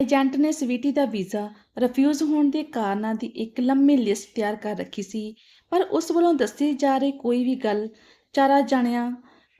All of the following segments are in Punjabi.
ਏਜੰਟ ਨੇ ਸਵੀਟੀ ਦਾ ਵੀਜ਼ਾ ਰਿਫਿਊਜ਼ ਹੋਣ ਦੇ ਕਾਰਨਾਂ ਦੀ ਇੱਕ ਲੰਮੀ ਲਿਸਟ ਤਿਆਰ ਕਰ ਰੱਖੀ ਸੀ, ਪਰ ਉਸ ਵੱਲੋਂ ਦੱਸੀ ਜਾ ਰਹੀ ਕੋਈ ਵੀ ਗੱਲ ਚਾਰਾ ਜਾਣਿਆਂ,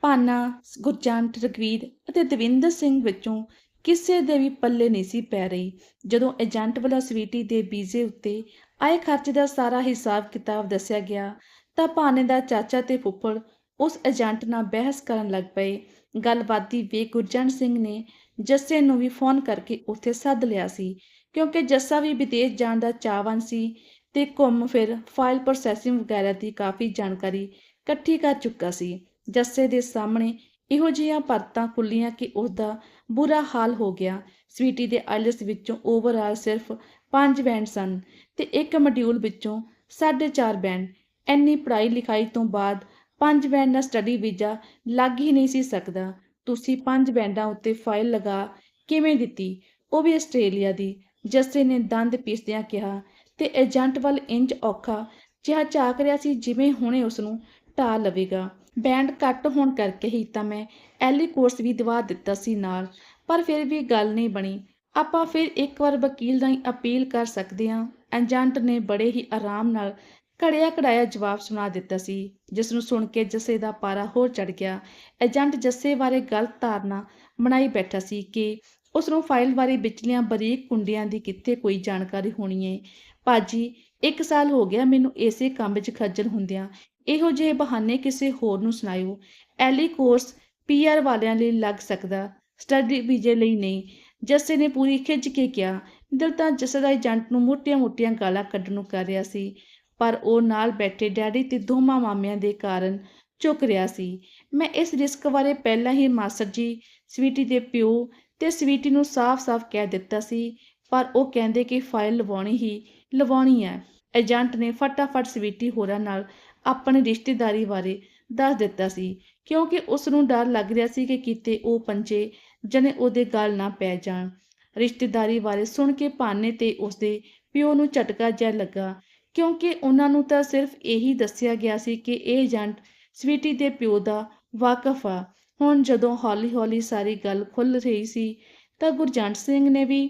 ਭਾਨਾ ਗੁਰਜੰਟ ਰਗਵੀਰ ਅਤੇ ਦਵਿੰਦਰ ਸਿੰਘ ਵਿੱਚੋਂ ਕਿਸੇ ਦੇ ਵੀ ਪੱਲੇ ਨਹੀਂ ਸੀ ਪੈ ਰਹੀ। ਜਦੋਂ ਏਜੰਟ ਵੱਲੋਂ ਸਵੀਟੀ ਦੇ ਵੀਜ਼ੇ ਉੱਤੇ ਆਏ ਖਰਚ ਦਾ ਸਾਰਾ ਹਿਸਾਬ ਕਿਤਾਬ ਦੱਸਿਆ ਗਿਆ, ਤਾਂ ਭਾਨੇ ਦਾ ਚਾਚਾ ਤੇ ਫੁੱਫੜ ਉਸ ਏਜੰਟ ਨਾਲ ਬਹਿਸ ਕਰਨ ਲੱਗ ਪਏ। ਗੱਲਬਾਤ ਦੀ ਵੇ ਗੁਰਜੰਟ ਸਿੰਘ ਨੇ ਜੱਸੇ ਨੂੰ ਵੀ ਫੋਨ ਕਰਕੇ ਉੱਥੇ ਸੱਦ ਲਿਆ ਸੀ, ਕਿਉਂਕਿ ਜੱਸਾ ਵੀ ਵਿਦੇਸ਼ ਜਾਣ ਦਾ ਚਾਹਵਾਨ ਸੀ ਤੇ ਘੁੰਮ ਫਿਰ ਫਾਈਲ ਪ੍ਰੋਸੈਸਿੰਗ ਵਗੈਰਾ ਦੀ ਕਾਫੀ ਜਾਣਕਾਰੀ ਇਕੱਠੀ ਕਰ ਚੁੱਕਾ ਸੀ। ਜੱਸੇ ਦੇ ਸਾਹਮਣੇ ਇਹੋ ਜਿਹੀਆਂ ਪਰਤਾਂ ਖੁੱਲੀਆਂ ਕਿ ਉਸ ਦਾ ਬੁਰਾ ਹਾਲ ਹੋ ਗਿਆ। ਸਵੀਟੀ ਦੇ ਆਈਲਸ ਵਿੱਚੋਂ ਓਵਰਆਲ ਸਿਰਫ 5 ਬੈਂਡ ਸਨ ਤੇ ਇੱਕ ਮੋਡਿਊਲ ਵਿੱਚੋਂ 4.5 ਬੈਂਡ ਇੰਨੀ ਪੜ੍ਹਾਈ ਲਿਖਾਈ ਤੋਂ ਬਾਅਦ 5 ਬੈਂਡ ਦਾ ਸਟੱਡੀ ਵੀਜ਼ਾ ਲੱਗ ਹੀ ਨਹੀਂ ਸੀ ਸਕਦਾ। ਤੁਸੀਂ 5 ਬੈਂਡਾਂ ਉੱਤੇ ਫਾਈਲ ਲਗਾ ਕਿਵੇਂ ਦਿੱਤੀ? ਉਹ ਵੀ ਆਸਟ੍ਰੇਲੀਆ ਦੀ। ਜੱਸੇ ਨੇ ਦੰਦ ਪੀਸਦਿਆਂ ਕਿਹਾ, ਤੇ ਏਜੰਟ ਵੱਲ ਇੰਜ ਔਖਾ? ਜਿਹਾ ਝਾਕ ਰਿਹਾ ਸੀ ਜਿਵੇਂ ਹੁਣੇ ਉਸ ਨੂੰ ਢਾ ਲਵੇਗਾ। ਬੈਂਡ ਘੱਟ ਹੋਣ ਕਰਕੇ ਹੀ ਤਾਂ ਮੈਂ ਐਲੀ ਕੋਰਸ ਵੀ ਦਵਾ ਦਿੱਤਾ ਸੀ ਨਾਲ, ਪਰ ਫਿਰ ਵੀ ਗੱਲ ਨਹੀਂ ਬਣੀ। ਆਪਾਂ ਫਿਰ ਇੱਕ ਵਾਰ ਵਕੀਲ ਰਾਹੀਂ ਅਪੀਲ ਕਰ ਸਕਦੇ ਹਾਂ? ਏਜੰਟ ਨੇ ਬੜੇ ਹੀ ਆਰਾਮ ਨਾਲ ਘੜਿਆ ਘੜਾਇਆ ਜਵਾਬ ਸੁਣਾ ਦਿੱਤਾ ਸੀ ਜਿਸ ਨੂੰ ਸੁਣ ਕੇ ਜੱਸੇ ਦਾ ਪਾਰਾ ਹੋਰ ਚੜ ਗਿਆ। ਏਜੰਟ ਜੱਸੇ ਬਾਰੇ ਗਲਤ ਧਾਰਨਾ ਬਣਾਈ ਬੈਠਾ ਸੀ ਕਿ ਉਸ ਨੂੰ ਫਾਈਲ ਬਾਰੇ ਵਿਚਲੀਆਂ ਬਰੀਕ ਕੁੰਡੀਆਂ ਦੀ ਕਿੱਥੇ ਕੋਈ ਜਾਣਕਾਰੀ ਹੋਣੀ ਏ। ਭਾਜੀ, ਇੱਕ ਸਾਲ ਹੋ ਗਿਆ ਮੈਨੂੰ ਇਸੇ ਕੰਮ ਵਿੱਚ ਖੱਜਲ ਹੁੰਦਿਆਂ। ਇਹੋ ਜਿਹੇ ਬਹਾਨੇ ਕਿਸੇ ਹੋਰ ਨੂੰ ਸੁਣਾਇਓ। ਐਲੀ ਕੋਰਸ ਪੀਆਰ ਵਾਲਿਆਂ ਲਈ ਲੱਗ ਸਕਦਾ। ਸਟੱਡੀ ਵੀਜ਼ੇ ਲਈ ਨਹੀਂ। ਜੱਸੇ ਨੇ ਪੂਰੀ ਖਿੱਚ ਕੇ ਕਿਹਾ। ਦਿਲ ਤਾਂ ਜੱਸੇ ਦਾ ਏਜੰਟ ਨੂੰ ਮੋਟੀਆਂ-ਮੋਟੀਆਂ ਗਾਲਾਂ ਕੱਢਣ ਨੂੰ ਕਰ ਰਿਹਾ ਸੀ। ਪਰ ਉਹ ਨਾਲ ਬੈਠੇ ਡੈਡੀ ਤੇ ਦੋਵਾਂ ਮਾਮਿਆਂ ਦੇ ਕਾਰਨ ਝੁਕ ਰਿਹਾ ਸੀ। ਮੈਂ ਇਸ ਰਿਸਕ ਬਾਰੇ ਪਹਿਲਾਂ ਹੀ ਮਾਸਟਰ ਜੀ, ਸਵੀਟੀ ਦੇ ਪਿਓ ਤੇ ਸਵੀਟੀ ਨੂੰ ਸਾਫ਼-ਸਾਫ਼ ਕਹਿ ਦਿੱਤਾ ਸੀ, ਪਰ ਉਹ ਕਹਿੰਦੇ ਕਿ ਫਾਈਲ ਲਵਾਉਣੀ ਹੀ ਲਵਾਉਣੀ ਹੈ। ਏਜੰਟ ਨੇ ਫਟਾਫਟ ਸਵੀਟੀ ਹੋਰਾਂ ਨਾਲ ਆਪਣੀ ਰਿਸ਼ਤੇਦਾਰੀ ਬਾਰੇ ਦੱਸ ਦਿੱਤਾ ਸੀ, ਕਿਉਂਕਿ ਉਸ ਨੂੰ ਡਰ ਲੱਗ ਰਿਹਾ ਸੀ ਕਿ ਕਿਤੇ ਉਹ ਪੰਜੇ ਜਨੇ ਉਹਦੇ ਗੱਲ ਨਾ ਪੈ ਜਾਣ। ਰਿਸ਼ਤੇਦਾਰੀ ਬਾਰੇ ਸੁਣ ਕੇ ਭਾਨੇ ਤੇ ਉਸਦੇ ਪਿਓ ਨੂੰ ਝਟਕਾ ਜਿਹਾ ਲੱਗਾ ਕਿਉਂਕਿ ਉਹਨਾਂ ਨੂੰ ਤਾਂ ਸਿਰਫ ਇਹੀ ਦੱਸਿਆ ਗਿਆ ਸੀ ਕਿ ਇਹ ਏਜੰਟ ਸਵੀਟੀ ਦੇ ਪਿਓ ਦਾ ਵਾਕਫ ਆ। ਹੁਣ ਜਦੋਂ ਹੌਲੀ-ਹੌਲੀ ਸਾਰੀ ਗੱਲ ਖੁੱਲ ਰਹੀ ਸੀ, ਤਾਂ ਗੁਰਜੰਟ ਸਿੰਘ ਨੇ ਵੀ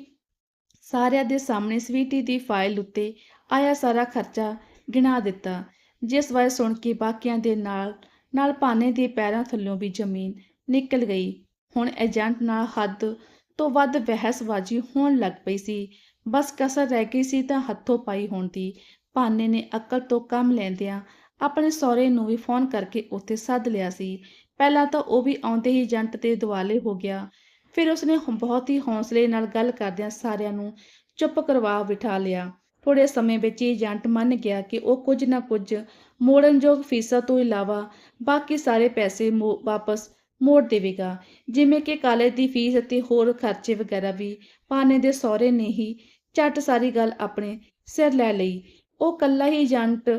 ਸਾਰਿਆਂ ਦੇ ਸਾਹਮਣੇ ਸਵੀਟੀ ਦੀ ਫਾਈਲ ਉੱਤੇ ਆਇਆ ਸਾਰਾ ਖਰਚਾ ਗਿਣਾ ਦਿੱਤਾ, ਜਿਸ ਬਾਰੇ ਸੁਣ ਕੇ ਬਾਕੀਆਂ ਦੇ ਨਾਲ ਨਾਲ ਪਾਨੇ ਦੇ ਪੈਰਾਂ ਥੱਲੋਂ ਵੀ ਜ਼ਮੀਨ ਨਿਕਲ ਗਈ। ਹੁਣ ਏਜੰਟ ਨਾਲ ਹੱਦ ਤੋਂ ਵੱਧ ਬਹਿਸਬਾਜ਼ੀ ਹੋਣ ਲੱਗ ਪਈ ਸੀ। ਬਸ ਕਸਰ ਰਹਿ ਗਈ ਸੀ ਤਾਂ ਹੱਥੋਂ ਪਾਈ ਹੋਣ ਦੀ ਭਾਨੇ ਨੇ ਅਕਲ ਤੋਂ ਕੰਮ ਲੈਂਦਿਆਂ ਆਪਣੇ ਸਹੁਰੇ ਨੂੰ ਵੀ ਫੋਨ ਕਰਕੇ ਉੱਥੇ ਸੱਦ ਲਿਆ ਸੀ। ਪਹਿਲਾਂ ਤਾਂ ਉਹ ਵੀ ਆਉਂਦੇ ਹੀ ਏਜੰਟ ਤੇ ਦੁਆਲੇ ਹੋ ਗਿਆ। ਫਿਰ ਉਸਨੇ ਬਹੁਤ ਹੀ ਹੌਸਲੇ ਨਾਲ ਗੱਲ ਕਰਦਿਆਂ ਸਾਰਿਆਂ ਨੂੰ ਚੁੱਪ ਕਰਵਾ ਬਿਠਾ ਲਿਆ। ਥੋੜੇ ਸਮੇਂ ਵਿੱਚ ਹੀ ਏਜੰਟ ਮੰਨ ਗਿਆ ਕਿ ਉਹ ਕੁਝ ਨਾ ਕੁਝ ਮੋੜਨਯੋਗ ਫੀਸਾਂ ਤੋਂ ਇਲਾਵਾ ਬਾਕੀ ਸਾਰੇ ਪੈਸੇ ਵਾਪਸ ਮੋੜ ਦੇਵੇਗਾ। ਜਿਵੇਂ ਕਿ ਕਾਲਜ ਦੀ ਫੀਸ ਅਤੇ ਹੋਰ ਖਰਚੇ ਵਗੈਰਾ ਵੀ ਪਾਨੇ ਦੇ ਸਹੁਰੇ ਨੇ ਹੀ ਝੱਟ ਸਾਰੀ ਗੱਲ ਆਪਣੇ ਸਿਰ ਲੈ ਲਈ। ਉਹ ਕੱਲਾ ਹੀ ਏਜੰਟ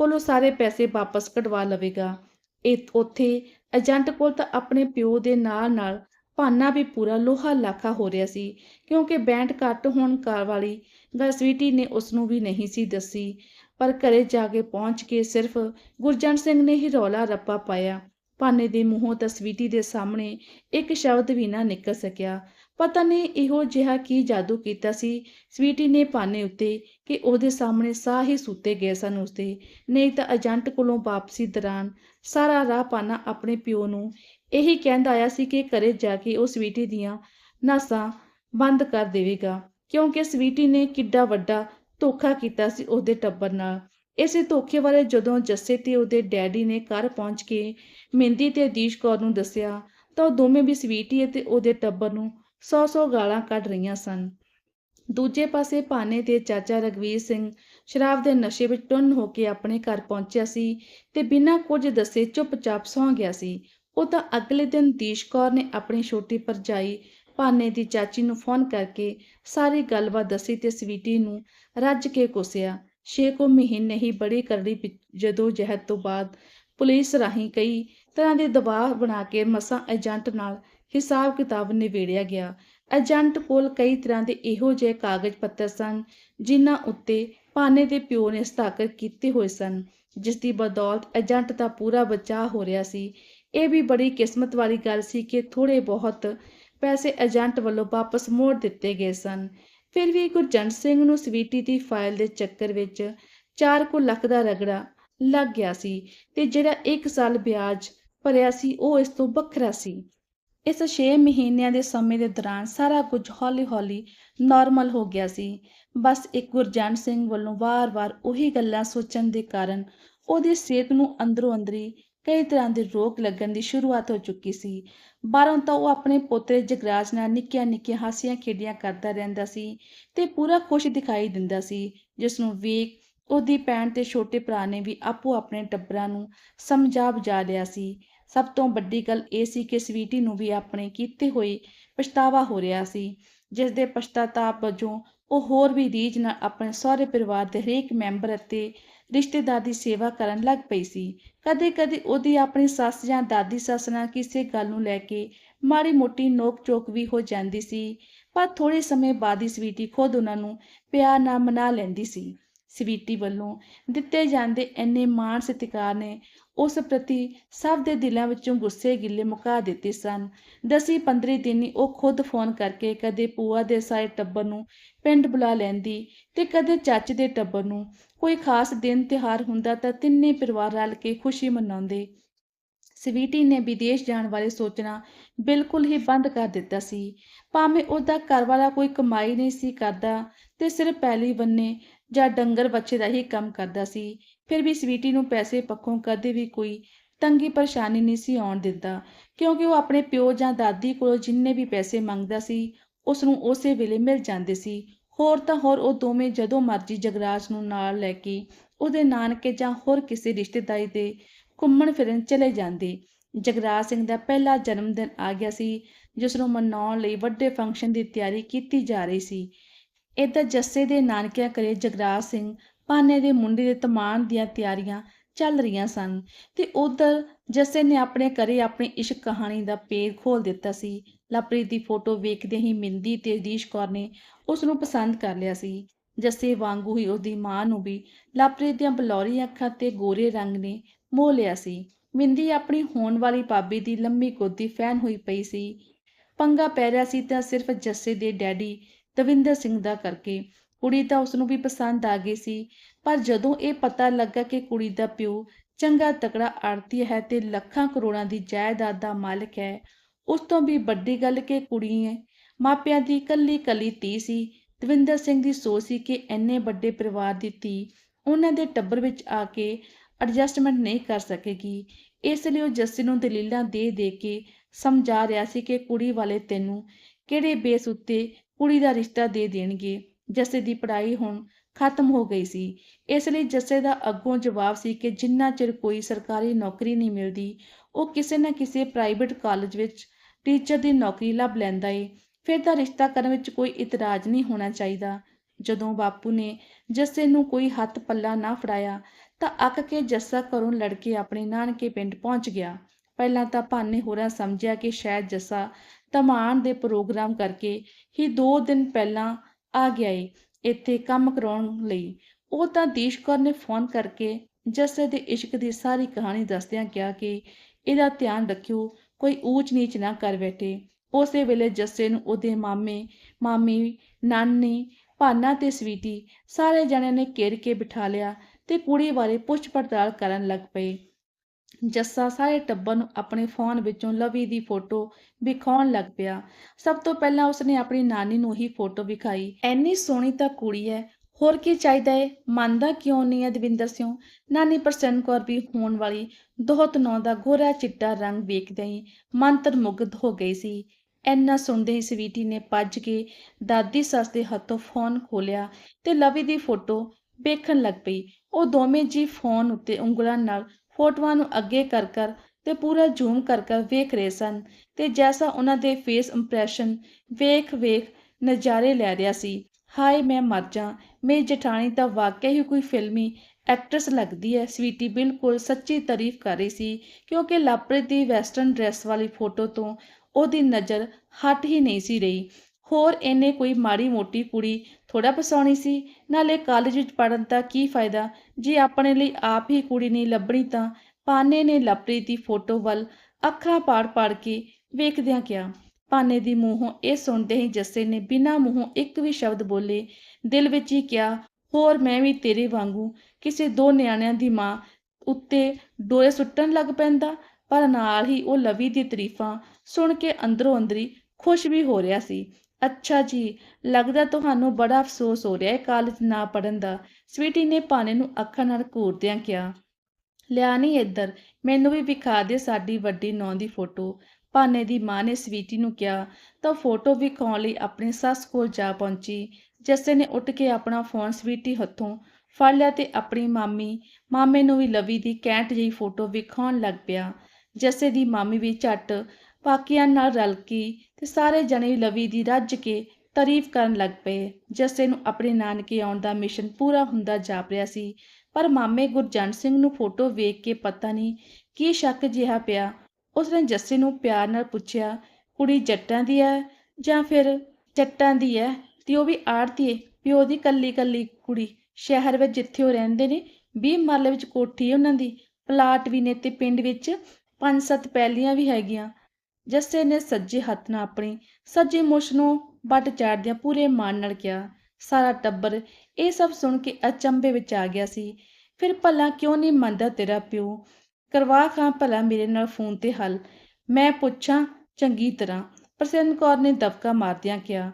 ਕੋਲੋਂ ਸਾਰੇ ਪੈਸੇ ਵਾਪਸ ਕਢਵਾ ਲਵੇਗਾ। ਇਹ ਉੱਥੇ ਏਜੰਟ ਕੋਲ ਤਾਂ ਆਪਣੇ ਪਿਓ ਦੇ ਨਾਲ ਨਾਲ ਭਾਨਾ ਵੀ ਪੂਰਾ ਲੋਹਾ ਲਾਖਾ ਹੋ ਰਿਹਾ ਸੀ, ਕਿਉਂਕਿ ਬੈਂਡ ਘੱਟ ਹੋਣ ਕਾਰ ਵਾਲੀ ਗੱਲ ਸਵੀਟੀ ਨੇ ਉਸ ਨੂੰ ਵੀ ਨਹੀਂ ਸੀ ਦੱਸੀ। ਪਰ ਘਰੇ ਜਾ ਕੇ ਪਹੁੰਚ ਕੇ ਸਿਰਫ ਗੁਰਜੰਟ ਸਿੰਘ ਨੇ ਹੀ ਰੌਲਾ ਰੱਪਾ ਪਾਇਆ। ਭਾਨੇ ਦੇ ਮੂੰਹੋਂ ਤਸਵੀਟੀ ਦੇ ਸਾਹਮਣੇ ਇੱਕ ਸ਼ਬਦ ਵੀ ਨਾ ਨਿਕਲ ਸਕਿਆ। ਪਤਾ ਨਹੀਂ ਇਹੋ ਜਿਹਾ ਕੀ ਜਾਦੂ ਕੀਤਾ ਸੀ। ਸਵੀਟੀ ਨੇ ਪਾਨੇ ਉੱਤੇ ਕਿ ਉਹਦੇ ਸਾਹਮਣੇ ਸਾਹ ਹੀ ਸੁੱਤੇ ਗਏ ਸਨ ਉਸਦੇ। ਨਹੀਂ ਤਾਂ ਏਜੰਟ ਕੋਲੋਂ ਵਾਪਸੀ ਦੌਰਾਨ ਸਾਰਾ ਰਾਹ ਪਾਨਾ ਆਪਣੇ ਪਿਓ ਨੂੰ ਇਹੀ ਕਹਿੰਦਾ ਆਇਆ ਸੀ ਕਿ ਘਰੇ ਜਾ ਕੇ ਉਹ ਸਵੀਟੀ ਦੀਆਂ ਨਾਸਾਂ ਬੰਦ ਕਰ ਦੇਵੇਗਾ, ਕਿਉਂਕਿ ਸਵੀਟੀ ਨੇ ਕਿੱਡਾ ਵੱਡਾ ਧੋਖਾ ਕੀਤਾ ਸੀ ਉਹਦੇ ਟੱਬਰ ਨਾਲ। ਇਸੇ ਧੋਖੇ ਬਾਰੇ ਜਦੋਂ ਜੱਸੇ ਤੇ ਉਹਦੇ ਡੈਡੀ ਨੇ ਘਰ ਪਹੁੰਚ ਕੇ ਮਹਿੰਦੀ ਤੇ ਅਦੀਸ਼ ਕੌਰ ਨੂੰ ਦੱਸਿਆ, ਤਾਂ ਉਹ ਦੋਵੇਂ ਵੀ ਸਵੀਟੀ ਅਤੇ ਉਹਦੇ ਟੱਬਰ ਨੂੰ ਸੌ ਸੌ ਗਾਲਾਂ ਕੱਢ ਰਹੀਆਂ ਸਨ। ਦੂਜੇ ਪਾਸੇ ਪਾਨੇ ਤੇ ਚਾਚਾ ਰਗਵੀਰ ਸਿੰਘ ਸ਼ਰਾਬ ਦੇ ਨਸ਼ੇ ਵਿੱਚ ਟੁੰਨ ਹੋ ਕੇ ਆਪਣੇ ਘਰ ਪਹੁੰਚਿਆ ਸੀ ਤੇ ਬਿਨਾਂ ਕੁਝ ਦੱਸੇ ਚੁੱਪਚਾਪ ਸੌਂ ਗਿਆ ਸੀ। ਉਹ ਤਾਂ ਅਗਲੇ ਦਿਨ ਦੀਸ਼ ਕੌਰ ਨੇ ਆਪਣੀ ਛੋਟੀ ਭਰਜਾਈ ਭਾਨੇ ਦੀ ਚਾਚੀ ਨੂੰ ਫੋਨ ਕਰਕੇ ਸਾਰੀ ਗੱਲਬਾਤ ਦੱਸੀ ਤੇ ਸਵੀਟੀ ਨੂੰ ਰੱਜ ਕੇ ਕੋਸਿਆ ਛੇ ਕੁ ਮਹੀਨੇ ਹੀ ਬੜੀ ਕਰੜੀ ਜਦੋਂ ਜਹਿਦ ਤੋਂ ਬਾਅਦ ਪੁਲਿਸ ਰਾਹੀਂ ਕਈ ਤਰ੍ਹਾਂ ਦੇ ਦਬਾਅ ਬਣਾ ਕੇ ਮਸਾਂ ਏਜੰਟ ਨਾਲ ਹਿਸਾਬ ਕਿਤਾਬ ਨਿਬੇੜਿਆ ਗਿਆ। ਏਜੰਟ ਕੋਲ ਕਈ ਤਰ੍ਹਾਂ ਦੇ ਇਹੋ ਜਿਹੇ ਕਾਗਜ਼ ਪੱਤਰ ਸਨ, ਜਿਨ੍ਹਾਂ ਉੱਤੇ ਪਾਨੇ ਦੇ ਪਿਓ ਨੇ ਹਸਤਾਖਰ ਕੀਤੇ ਹੋਏ ਸਨ, ਜਿਸ ਦੀ ਬਦੌਲਤ ਏਜੰਟ ਦਾ ਪੂਰਾ ਬਚਾਅ ਹੋ ਰਿਹਾ ਸੀ। ਇਹ ਵੀ ਬੜੀ ਕਿਸਮਤ ਵਾਲੀ ਗੱਲ ਸੀ ਕਿ ਥੋੜੇ ਬਹੁਤ ਪੈਸੇ ਏਜੰਟ ਵੱਲੋਂ ਵਾਪਸ ਮੋੜ ਦਿੱਤੇ ਗਏ ਸਨ। ਫਿਰ ਵੀ ਗੁਰਜੰਟ ਸਿੰਘ ਨੂੰ ਸਵੀਟੀ ਦੀ ਫਾਈਲ ਦੇ ਚੱਕਰ ਵਿੱਚ 4 ਕੁ ਲੱਖ ਦਾ ਰਗੜਾ ਲੱਗ ਗਿਆ ਸੀ ਤੇ ਜਿਹੜਾ 1 ਸਾਲ ਵਿਆਜ ਭਰਿਆ ਸੀ, ਉਹ ਇਸ ਤੋਂ ਵੱਖਰਾ ਸੀ। ਇਸ 6 ਮਹੀਨਿਆਂ ਦੇ ਸਮੇਂ ਦੇ ਦੌਰਾਨ ਸਾਰਾ ਕੁਝ ਹੌਲੀ-ਹੌਲੀ ਨਾਰਮਲ ਹੋ ਗਿਆ ਸੀ। ਬਸ ਇੱਕ ਗੁਰਜੰਟ ਸਿੰਘ ਵੱਲੋਂ ਵਾਰ-ਵਾਰ ਉਹੀ ਗੱਲਾਂ ਸੋਚਣ ਦੇ ਕਾਰਨ ਉਹਦੀ ਸਿਹਤ ਨੂੰ ਅੰਦਰੋਂ ਅੰਦਰੀ ਕਈ ਤਰ੍ਹਾਂ ਦੇ ਰੋਗ ਲੱਗਣ ਦੀ ਸ਼ੁਰੂਆਤ ਹੋ ਚੁੱਕੀ ਸੀ। ਬਾਹਰੋਂ ਤਾਂ ਉਹ ਆਪਣੇ ਪੋਤੇ ਜਗਰਾਜ ਨਾਲ ਨਿੱਕੀਆਂ ਨਿੱਕੀਆਂ ਹਾਸੀਆਂ ਖੇਡੀਆਂ ਕਰਦਾ ਰਹਿੰਦਾ ਸੀ ਤੇ ਪੂਰਾ ਖੁਸ਼ ਦਿਖਾਈ ਦਿੰਦਾ ਸੀ, ਜਿਸ ਨੂੰ ਵੇਖ ਉਹਦੀ ਭੈਣ ਤੇ ਛੋਟੇ ਭਰਾ ਨੇ ਵੀ ਆਪੋ ਆਪਣੇ ਟੱਬਰਾਂ ਨੂੰ ਸਮਝਾ ਬੁਝਾ ਲਿਆ ਸੀ। ਸਭ ਤੋਂ ਵੱਡੀ ਗੱਲ ਇਹ ਸੀ ਕਿ ਸਵੀਟੀ ਨੂੰ ਵੀ ਆਪਣੇ ਕੀਤੇ ਹੋਏ ਪਛਤਾਵਾ ਹੋ ਰਿਹਾ ਸੀ ਜਿਸ ਦੇ ਪਛਤਾਤਾਪ ਵਜੋਂ ਉਹ ਹੋਰ ਵੀ ਰੀਝ ਨਾਲ ਆਪਣੇ ਸਹੁਰੇ ਪਰਿਵਾਰ ਦੇ ਹਰੇਕ ਮੈਂਬਰ ਅਤੇ ਰਿਸ਼ਤੇਦਾਰ ਦੀ ਸੇਵਾ ਕਰਨ ਲੱਗ ਪਈ ਸੀ। ਕਦੇ-ਕਦੇ ਉਹਦੀ ਆਪਣੀ ਸੱਸ ਜਾਂ ਦਾਦੀ ਸੱਸ ਨਾਲ ਕਿਸੇ ਗੱਲ ਨੂੰ ਲੈ ਕੇ ਮਾੜੀ ਮੋਟੀ ਨੋਕ ਚੋਕ ਵੀ ਹੋ ਜਾਂਦੀ ਸੀ, ਪਰ ਥੋੜੇ ਸਮੇਂ ਬਾਅਦ ਹੀ ਸਵੀਟੀ ਖੁਦ ਉਹਨਾਂ ਨੂੰ ਪਿਆਰ ਨਾਲ ਮਨਾ ਲੈਂਦੀ ਸੀ। ਸਵੀਟੀ ਵੱਲੋਂ ਦਿੱਤੇ ਜਾਂਦੇ ਇੰਨੇ ਮਾਣ ਸਤਿਕਾਰ ਨੇ ਉਸ ਪ੍ਰਤੀ ਸਭ ਦੇ ਦਿਲਾਂ ਵਿੱਚੋਂ ਗੁੱਸੇ ਗਿੱਲੇ ਮੁਕਾ ਦਿੱਤੇ ਸਨ। ਦਸੀ 15 ਦਿਨ ਉਹ ਖੁਦ ਫੋਨ ਕਰਕੇ ਕਦੇ ਪੂਆ ਦੇ ਸਾਰੇ ਟੱਬਰ ਨੂੰ ਪਿੰਡ ਬੁਲਾ ਲੈਂਦੀ ਤੇ ਕਦੇ ਚਾਚੇ ਦੇ ਟੱਬਰ ਨੂੰ। ਕੋਈ ਖਾਸ ਦਿਨ ਤਿਉਹਾਰ ਹੁੰਦਾ ਤਾਂ ਤਿੰਨੇ ਪਰਿਵਾਰ ਰਲ ਕੇ ਖੁਸ਼ੀ ਮਨਾਉਂਦੇ। ਸਵੀਟੀ ਨੇ ਵਿਦੇਸ਼ ਜਾਣ ਬਾਰੇ ਸੋਚਣਾ ਬਿਲਕੁਲ ਹੀ ਬੰਦ ਕਰ ਦਿੱਤਾ ਸੀ। ਭਾਵੇਂ ਉਹਦਾ ਘਰ ਵਾਲਾ ਕੋਈ ਕਮਾਈ ਨਹੀਂ ਸੀ ਕਰਦਾ ਤੇ ਸਿਰਫ ਪਹਿਲੀ ਬੰਨੇ ਜਾਂ ਡੰਗਰ ਬੱਚੇ ਦਾ ਹੀ ਕੰਮ ਕਰਦਾ ਸੀ ਫਿਰ ਵੀ ਸਵੀਟੀ ਨੂੰ ਪੈਸੇ ਪੱਖੋਂ ਕਦੇ ਵੀ ਕੋਈ ਤੰਗੀ ਪਰੇਸ਼ਾਨੀ ਨਹੀਂ ਸੀ ਆਉਣ ਦਿੰਦਾ, ਕਿਉਂਕਿ ਉਹ ਆਪਣੇ ਪਿਓ ਜਾਂ ਦਾਦੀ ਕੋਲੋਂ ਜਿੰਨੇ ਵੀ ਪੈਸੇ ਮੰਗਦਾ ਸੀ ਉਸ ਨੂੰ ਉਸੇ ਵੇਲੇ ਮਿਲ ਜਾਂਦੇ ਸੀ। ਹੋਰ ਤਾਂ ਹੋਰ ਉਹ ਦੋਵੇਂ ਜਦੋਂ ਮਰਜ਼ੀ ਜਗਰਾਜ ਨੂੰ ਨਾਲ ਲੈ ਕੇ ਉਹਦੇ ਨਾਨਕੇ ਜਾਂ ਹੋਰ ਕਿਸੇ ਰਿਸ਼ਤੇਦਾਰੀ ਦੇ ਘੁੰਮਣ ਫਿਰਨ ਚਲੇ ਜਾਂਦੇ। ਜਗਰਾਜ ਸਿੰਘ ਦਾ ਪਹਿਲਾ ਜਨਮ ਦਿਨ ਆ ਗਿਆ ਸੀ, ਜਿਸ ਨੂੰ ਮਨਾਉਣ ਲਈ ਵੱਡੇ ਫੰਕਸ਼ਨ ਦੀ ਤਿਆਰੀ ਕੀਤੀ ਜਾ ਰਹੀ ਸੀ। ਇੱਧਰ ਜੱਸੇ ਦੇ ਨਾਨਕਿਆਂ ਕਰੇ ਜਗਰਾਜ ਸਿੰਘ ਭਾਨੇ ਦੇ ਮੁੰਡੇ ਦੇ ਤਮਾਨ ਦੀਆਂ ਤਿਆਰੀਆਂ ਚੱਲ ਰਹੀਆਂ ਸਨ ਤੇ ਉਧਰ ਜੱਸੇ ਨੇ ਆਪਣੇ ਘਰੇ ਆਪਣੀ ਇਸ਼ਕ ਕਹਾਣੀ ਦਾ ਪੇਜ ਖੋਲ ਦਿੱਤਾ ਸੀ। ਲਵਪ੍ਰੀਤ ਦੀ ਫੋਟੋ ਵੇਖਦੇ ਹੀ ਮਿੰਦੀ ਤੇ ਦੀਸ਼ ਕੌਰ ਨੇ ਉਸ ਨੂੰ ਪਸੰਦ ਕਰ ਲਿਆ ਸੀ। ਜੱਸੇ ਵਾਂਗੂ ਹੀ ਉਹਦੀ ਮਾਂ ਨੂੰ ਵੀ ਲਪ੍ਰੀਤ ਦੀਆਂ ਬਲੌਰੀ ਅੱਖਾਂ ਤੇ ਗੋਰੇ ਰੰਗ ਨੇ ਮੋਹ ਲਿਆ ਸੀ। ਮਿੰਦੀ ਆਪਣੀ ਹੋਣ ਵਾਲੀ ਭਾਬੀ ਦੀ ਲੰਮੀ ਗੋਦੀ ਫੈਨ ਹੋਈ ਪਈ ਸੀ। ਪੰਗਾ ਪੈ ਰਿਹਾ ਸੀ ਤਾਂ ਸਿਰਫ ਜੱਸੇ ਦੇ ਡੈਡੀ ਦਵਿੰਦਰ ਸਿੰਘ ਦਾ ਕਰਕੇ ਕੁੜੀ ਤਾਂ ਉਸ ਨੂੰ ਵੀ ਪਸੰਦ ਆ ਗਈ ਸੀ, ਪਰ ਜਦੋਂ ਇਹ ਪਤਾ ਲੱਗਾ ਕਿ ਕੁੜੀ ਦਾ ਪਿਓ ਚੰਗਾ ਤਕੜਾ ਆੜਤੀ ਹੈ ਤੇ ਲੱਖਾਂ ਕਰੋੜਾਂ ਦੀ ਜਾਇਦਾਦ ਦਾ ਮਾਲਕ ਹੈ, ਉਸ ਤੋਂ ਵੀ ਵੱਡੀ ਗੱਲ ਕਿ ਕੁੜੀ ਹੈ ਮਾਪਿਆਂ ਦੀ ਕੱਲੀ ਕੱਲੀ ਧੀ ਸੀ, ਦਵਿੰਦਰ ਸਿੰਘ ਦੀ ਸੋਚ ਸੀ ਕਿ ਇੰਨੇ ਵੱਡੇ ਪਰਿਵਾਰ ਦੀ ਧੀ ਉਹਨਾਂ ਦੇ ਟੱਬਰ ਵਿੱਚ ਆ ਕੇ ਐਡਜਸਟਮੈਂਟ ਨਹੀਂ ਕਰ ਸਕੇਗੀ, ਇਸ ਲਈ ਉਹ ਜੱਸੀ ਨੂੰ ਦਲੀਲਾਂ ਦੇ ਦੇ ਕੇ ਸਮਝਾ ਰਿਹਾ ਸੀ ਕਿ ਕੁੜੀ ਵਾਲੇ ਤੈਨੂੰ ਕਿਹੜੇ ਬੇਸ ਉੱਤੇ ਕੁੜੀ ਦਾ ਰਿਸ਼ਤਾ ਦੇ ਦੇਣਗੇ। ਜੱਸੇ ਦੀ ਪੜ੍ਹਾਈ ਹੁਣ ਖਤਮ ਹੋ ਗਈ ਸੀ। ਇਸ ਲਈ ਜੱਸੇ ਦਾ ਅੱਗੋਂ ਜਵਾਬ ਸੀ ਕਿ ਜਿੰਨਾ ਚਿਰ ਕੋਈ ਸਰਕਾਰੀ ਨੌਕਰੀ ਨਹੀਂ ਮਿਲਦੀ, ਉਹ ਕਿਸੇ ਨਾ ਕਿਸੇ ਪ੍ਰਾਈਵੇਟ ਕਾਲਜ ਵਿੱਚ ਟੀਚਰ ਦੀ ਨੌਕਰੀ ਲੱਭ ਲੈਂਦਾ ਏ। ਫਿਰ ਤਾਂ ਰਿਸ਼ਤਾ ਕਰਨ ਵਿੱਚ ਕੋਈ ਇਤਰਾਜ਼ ਨਹੀਂ ਹੋਣਾ ਚਾਹੀਦਾ। ਜਦੋਂ ਬਾਪੂ ਨੇ ਜੱਸੇ ਨੂੰ ਕੋਈ ਹੱਥ ਪੱਲਾ ਨਾ ਫੜਾਇਆ, ਤਾਂ ਅੱਕ ਕੇ ਜੱਸਾ ਘਰੋਂ ਲੜ ਕੇ ਆਪਣੇ ਨਾਨਕੇ ਪਿੰਡ ਪਹੁੰਚ ਗਿਆ। ਪਹਿਲਾਂ ਤਾਂ ਭਾਨੇ ਹੋਰਾਂ ਸਮਝਿਆ ਕਿ ਸ਼ਾਇਦ ਜੱਸਾ ਧਮਾਨ ਦੇ ਪ੍ਰੋਗਰਾਮ ਕਰਕੇ ਹੀ 2 ਦਿਨ ਪਹਿਲਾਂ ਆ ਗਿਆ ਏ, ਇੱਥੇ ਕੰਮ ਕਰਾਉਣ ਲਈ। ਉਹ ਤਾਂ ਦੀਸ਼ ਕੌਰ ਨੇ ਫੋਨ ਕਰਕੇ ਜੱਸੇ ਦੇ ਇਸ਼ਕ ਦੀ ਸਾਰੀ ਕਹਾਣੀ ਦੱਸਦਿਆਂ ਕਿਹਾ ਕਿ ਇਹਦਾ ਧਿਆਨ ਰੱਖਿਓ, ਕੋਈ ਊਚ ਨੀਚ ਨਾ ਕਰ ਬੈਠੇ। ਉਸੇ ਵੇਲੇ ਜੱਸੇ ਨੂੰ ਉਹਦੇ ਮਾਮੇ, ਮਾਮੀ, ਨਾਨੀ, ਭਾਨਾ ਤੇ ਸਵੀਟੀ ਸਾਰੇ ਜਣਿਆਂ ਨੇ ਘੇਰ ਕੇ ਬਿਠਾ ਲਿਆ ਤੇ ਕੁੜੀ ਬਾਰੇ ਪੁੱਛ ਪੜਤਾਲ ਕਰਨ ਲੱਗ ਪਏ। ਜੱਸਾ ਸਾਰੇ ਟੱਬਰ ਨੂੰ ਆਪਣੇ ਫੋਨ ਵਿੱਚੋਂ ਲਵੀ ਦੀ ਫੋਟੋ ਵਿਖਾਉਣ ਲੱਗ ਪਿਆ। ਸਭ ਤੋਂ ਪਹਿਲਾਂ ਉਸਨੇ ਆਪਣੀ ਨਾਨੀ ਨੂੰ ਹੀ ਫੋਟੋ ਵਿਖਾਈ। ਐਨੀ ਸੋਹਣੀ ਤਾਂ ਕੁੜੀ ਹੈ ਹੋਰ ਕੀ ਚਾਹੀਦਾ ਏ? ਮੰਨਦਾ ਕਿਉਂ ਨਹੀਂ ਹੈ ਦਵਿੰਦਰ ਸਿੰਘ ਨਾਨੀ ਪ੍ਰਸੰਨ ਕੌਰ ਵੀ ਹੋਣ ਵਾਲੀ ਦੋਹਤ ਨੌ ਦਾ ਗੋਰਾ ਚਿੱਟਾ ਰੰਗ ਵੇਖਦੇ ਹੀ ਮੰਤਰ ਮੁਗਧ ਹੋ ਗਈ ਸੀ। ਐਨਾ ਸੁਣਦੇ ਹੀ ਸਵੀਟੀ ਨੇ ਭੱਜ ਕੇ ਦਾਦੀ ਸੱਸ ਦੇ ਹੱਥੋਂ ਫੋਨ ਖੋਲਿਆ ਤੇ ਲਵੀ ਦੀ ਫੋਟੋ ਵੇਖਣ ਲੱਗ ਪਈ। ਉਹ ਦੋਵੇਂ ਜੀ ਫੋਨ ਉੱਤੇ ਉਂਗਲਾਂ ਨਾਲ ਫੋਟੋਆਂ ਨੂੰ ਅੱਗੇ ਕਰ ਕਰ ਤੇ ਪੂਰਾ ਜ਼ੂਮ ਕਰ ਕਰ ਵੇਖ ਰਹੇ ਸਨ ਤੇ ਜੈਸਾ ਉਹਨਾਂ ਦੇ ਫੇਸ ਇੰਪ੍ਰੈਸ਼ਨ ਵੇਖ ਵੇਖ ਨਜ਼ਾਰੇ ਲੈ ਰਿਹਾ ਸੀ। ਹਾਏ, ਮੈਂ ਮਰ ਜਾ ਮੇਰੀ ਜਠਾਣੀ ਤਾਂ ਵਾਕਿਆ ਹੀ ਕੋਈ ਫਿਲਮੀ ਐਕਟਰਸ ਲੱਗਦੀ ਹੈ। ਸਵੀਟੀ ਬਿਲਕੁਲ ਸੱਚੀ ਤਾਰੀਫ ਕਰ ਰਹੀ ਸੀ ਕਿਉਂਕਿ ਲਾਪ੍ਰੀਤ ਦੀ ਵੈਸਟਰਨ ਡਰੈਸ ਵਾਲੀ ਫੋਟੋ ਤੋਂ ਉਹਦੀ ਨਜ਼ਰ ਹਟ ਹੀ ਨਹੀਂ ਸੀ ਰਹੀ। ਹੋਰ ਇਹਨੇ ਕੋਈ ਮਾੜੀ ਮੋਟੀ ਕੁੜੀ ਥੋੜਾ ਪਸਾਉਣੀ ਸੀ? ਨਾਲੇ ਕਾਲਜ ਵਿੱਚ ਪੜਨ ਦਾ ਕੀ ਫਾਇਦਾ? ਜੇ ਆਪਣੇ ਲਈ ਆਪ ਹੀ ਕੁੜੀ ਨਹੀਂ ਲੱਭਣੀ ਤਾਂ ਪਾਨੇ ਨੇ ਲਪਰੀ ਦੀ ਫੋਟੋ ਵੱਲ ਅੱਖਾਂ ਪਾੜ ਪਾੜ ਕੇ ਵੇਖਦਿਆਂ ਕਿਹਾ। ਭਾਨੇ ਦੀ ਮੂੰਹੋਂ ਇਹ ਸੁਣਦੇ ਹੀ ਜੱਸੇ ਨੇ ਬਿਨਾਂ ਮੂੰਹੋਂ ਇੱਕ ਵੀ ਸ਼ਬਦ ਬੋਲੇ। ਦਿਲ ਵਿੱਚ ਹੀ ਕਿਹਾ, ਹੋਰ ਮੈਂ ਵੀ ਤੇਰੇ ਵਾਂਗੂ ਕਿਸੇ ਦੋ ਨਿਆਣਿਆਂ ਦੀ ਮਾਂ ਉੱਤੇ ਡੋਏ ਸੁੱਟਣ ਲੱਗ ਪੈਂਦਾ? ਪਰ ਨਾਲ ਹੀ ਉਹ ਲਵੀ ਦੀ ਤਾਰੀਫਾਂ ਸੁਣ ਕੇ ਅੰਦਰੋਂ ਅੰਦਰੀ ਖੁਸ਼ ਵੀ ਹੋ ਰਿਹਾ ਸੀ। ਅੱਛਾ ਜੀ, ਲੱਗਦਾ ਤੁਹਾਨੂੰ ਬੜਾ ਅਫਸੋਸ ਹੋ ਰਿਹਾ ਹੈ ਕਾਲਜ ਨਾ ਪੜਨ ਦਾ। ਸਵੀਟੀ ਨੇ ਪਾਣੇ ਨੂੰ ਅੱਖਾਂ ਨਾਲ ਘੂਰਦਿਆਂ ਕਿਹਾ, ਲਿਆ ਨਹੀਂ ਇੱਧਰ, ਮੈਨੂੰ ਵੀ ਵਿਖਾ ਦੇ ਸਾਡੀ ਵੱਡੀ ਨੌਂ ਦੀ ਫੋਟੋ। ਪਾਨੇ ਦੀ ਮਾਂ ਨੇ ਸਵੀਟੀ ਨੂੰ ਕਿਹਾ, ਤਾਂ ਫੋਟੋ ਵਿਖਾਉਣ ਲਈ ਆਪਣੀ ਸੱਸ ਕੋਲ ਜਾ ਪਹੁੰਚੀ। ਜੱਸੇ ਨੇ ਉੱਠ ਕੇ ਆਪਣਾ ਫੋਨ ਸਵੀਟੀ ਹੱਥੋਂ ਫੜ ਲਿਆ ਤੇ ਆਪਣੀ ਮਾਮੀ, ਮਾਮੇ ਨੂੰ ਵੀ ਲਵੀ ਦੀ ਕੈਂਟ ਜਿਹੀ ਫੋਟੋ ਵਿਖਾਉਣ ਲੱਗ ਪਿਆ। ਜੱਸੇ ਦੀ ਮਾਮੀ ਵੀ ਝੱਟ ਪਾਕਿਆਂ ਨਾਲ ਰਲ ਕੇ ਤੇ ਸਾਰੇ ਜਣੇ ਲਵੀ ਦੀ ਰੱਜ ਕੇ ਤਾਰੀਫ ਕਰਨ ਲੱਗ ਪਏ। ਜੱਸੇ ਨੂੰ ਆਪਣੇ ਨਾਨਕੇ ਆਉਣ ਦਾ ਮਿਸ਼ਨ ਪੂਰਾ ਹੁੰਦਾ ਜਾਪ ਰਿਹਾ ਸੀ, ਪਰ ਮਾਮੇ ਗੁਰਜੰਟ ਸਿੰਘ ਨੂੰ ਫੋਟੋ ਵੇਖ ਕੇ ਪਤਾ ਨਹੀਂ ਕੀ ਸ਼ੱਕ ਜਿਹਾ ਪਿਆ। ਉਸਨੇ ਜੱਸੇ ਨੂੰ ਪਿਆਰ ਨਾਲ ਪੁੱਛਿਆ, ਕੁੜੀ ਜੱਟਾਂ ਦੀ ਹੈ ਜਾਂ ਫਿਰ ਜੱਟਾਂ ਦੀ ਹੈ ਤੇ ਉਹ ਵੀ ਆੜਤੀਏ ਪਿਓ ਦੀ ਕੱਲੀ ਕੱਲੀ ਕੁੜੀ। ਸ਼ਹਿਰ ਵਿੱਚ ਜਿੱਥੇ ਉਹ ਰਹਿੰਦੇ ਨੇ 20 ਮਰਲੇ ਵਿੱਚ ਕੋਠੀ ਹੈ ਉਹਨਾਂ ਦੀ। ਪਲਾਟ ਵੀ ਨੇ ਤੇ ਪਿੰਡ ਵਿੱਚ ਪੰਜ ਸੱਤ ਪੈਲੀਆਂ ਵੀ ਹੈਗੀਆਂ। ਜੱਸੇ ਨੇ ਸੱਜੇ ਹੱਥ ਨਾਲ ਆਪਣੀ ਸੱਜੇ ਮੁੱਛ ਨੂੰ ਵੱਟ ਚਾੜਦਿਆਂ ਪੂਰੇ ਮਾਣ ਨਾਲ ਕਿਹਾ, ਸਾਰਾ ਟੱਬਰ ਇਹ ਸਭ ਸੁਣ ਕੇ ਅਚੰਭੇ ਵਿੱਚ ਆ ਗਿਆ ਸੀ। ਫਿਰ ਭਲਾ ਕਿਉਂ ਨਹੀਂ ਮੰਨਦਾ ਤੇਰਾ ਪਿਓ? ਕਰਵਾ ਖਾਂ ਭਲਾ ਮੇਰੇ ਨਾਲ ਫੋਨ ਤੇ ਹੱਲ। ਮੈਂ ਪੁੱਛਾਂ ਚੰਗੀ ਤਰ੍ਹਾਂ। ਪ੍ਰਸੰਨ ਕੌਰ ਨੇ ਦਬਕਾ ਮਾਰਦਿਆਂ ਕਿਹਾ,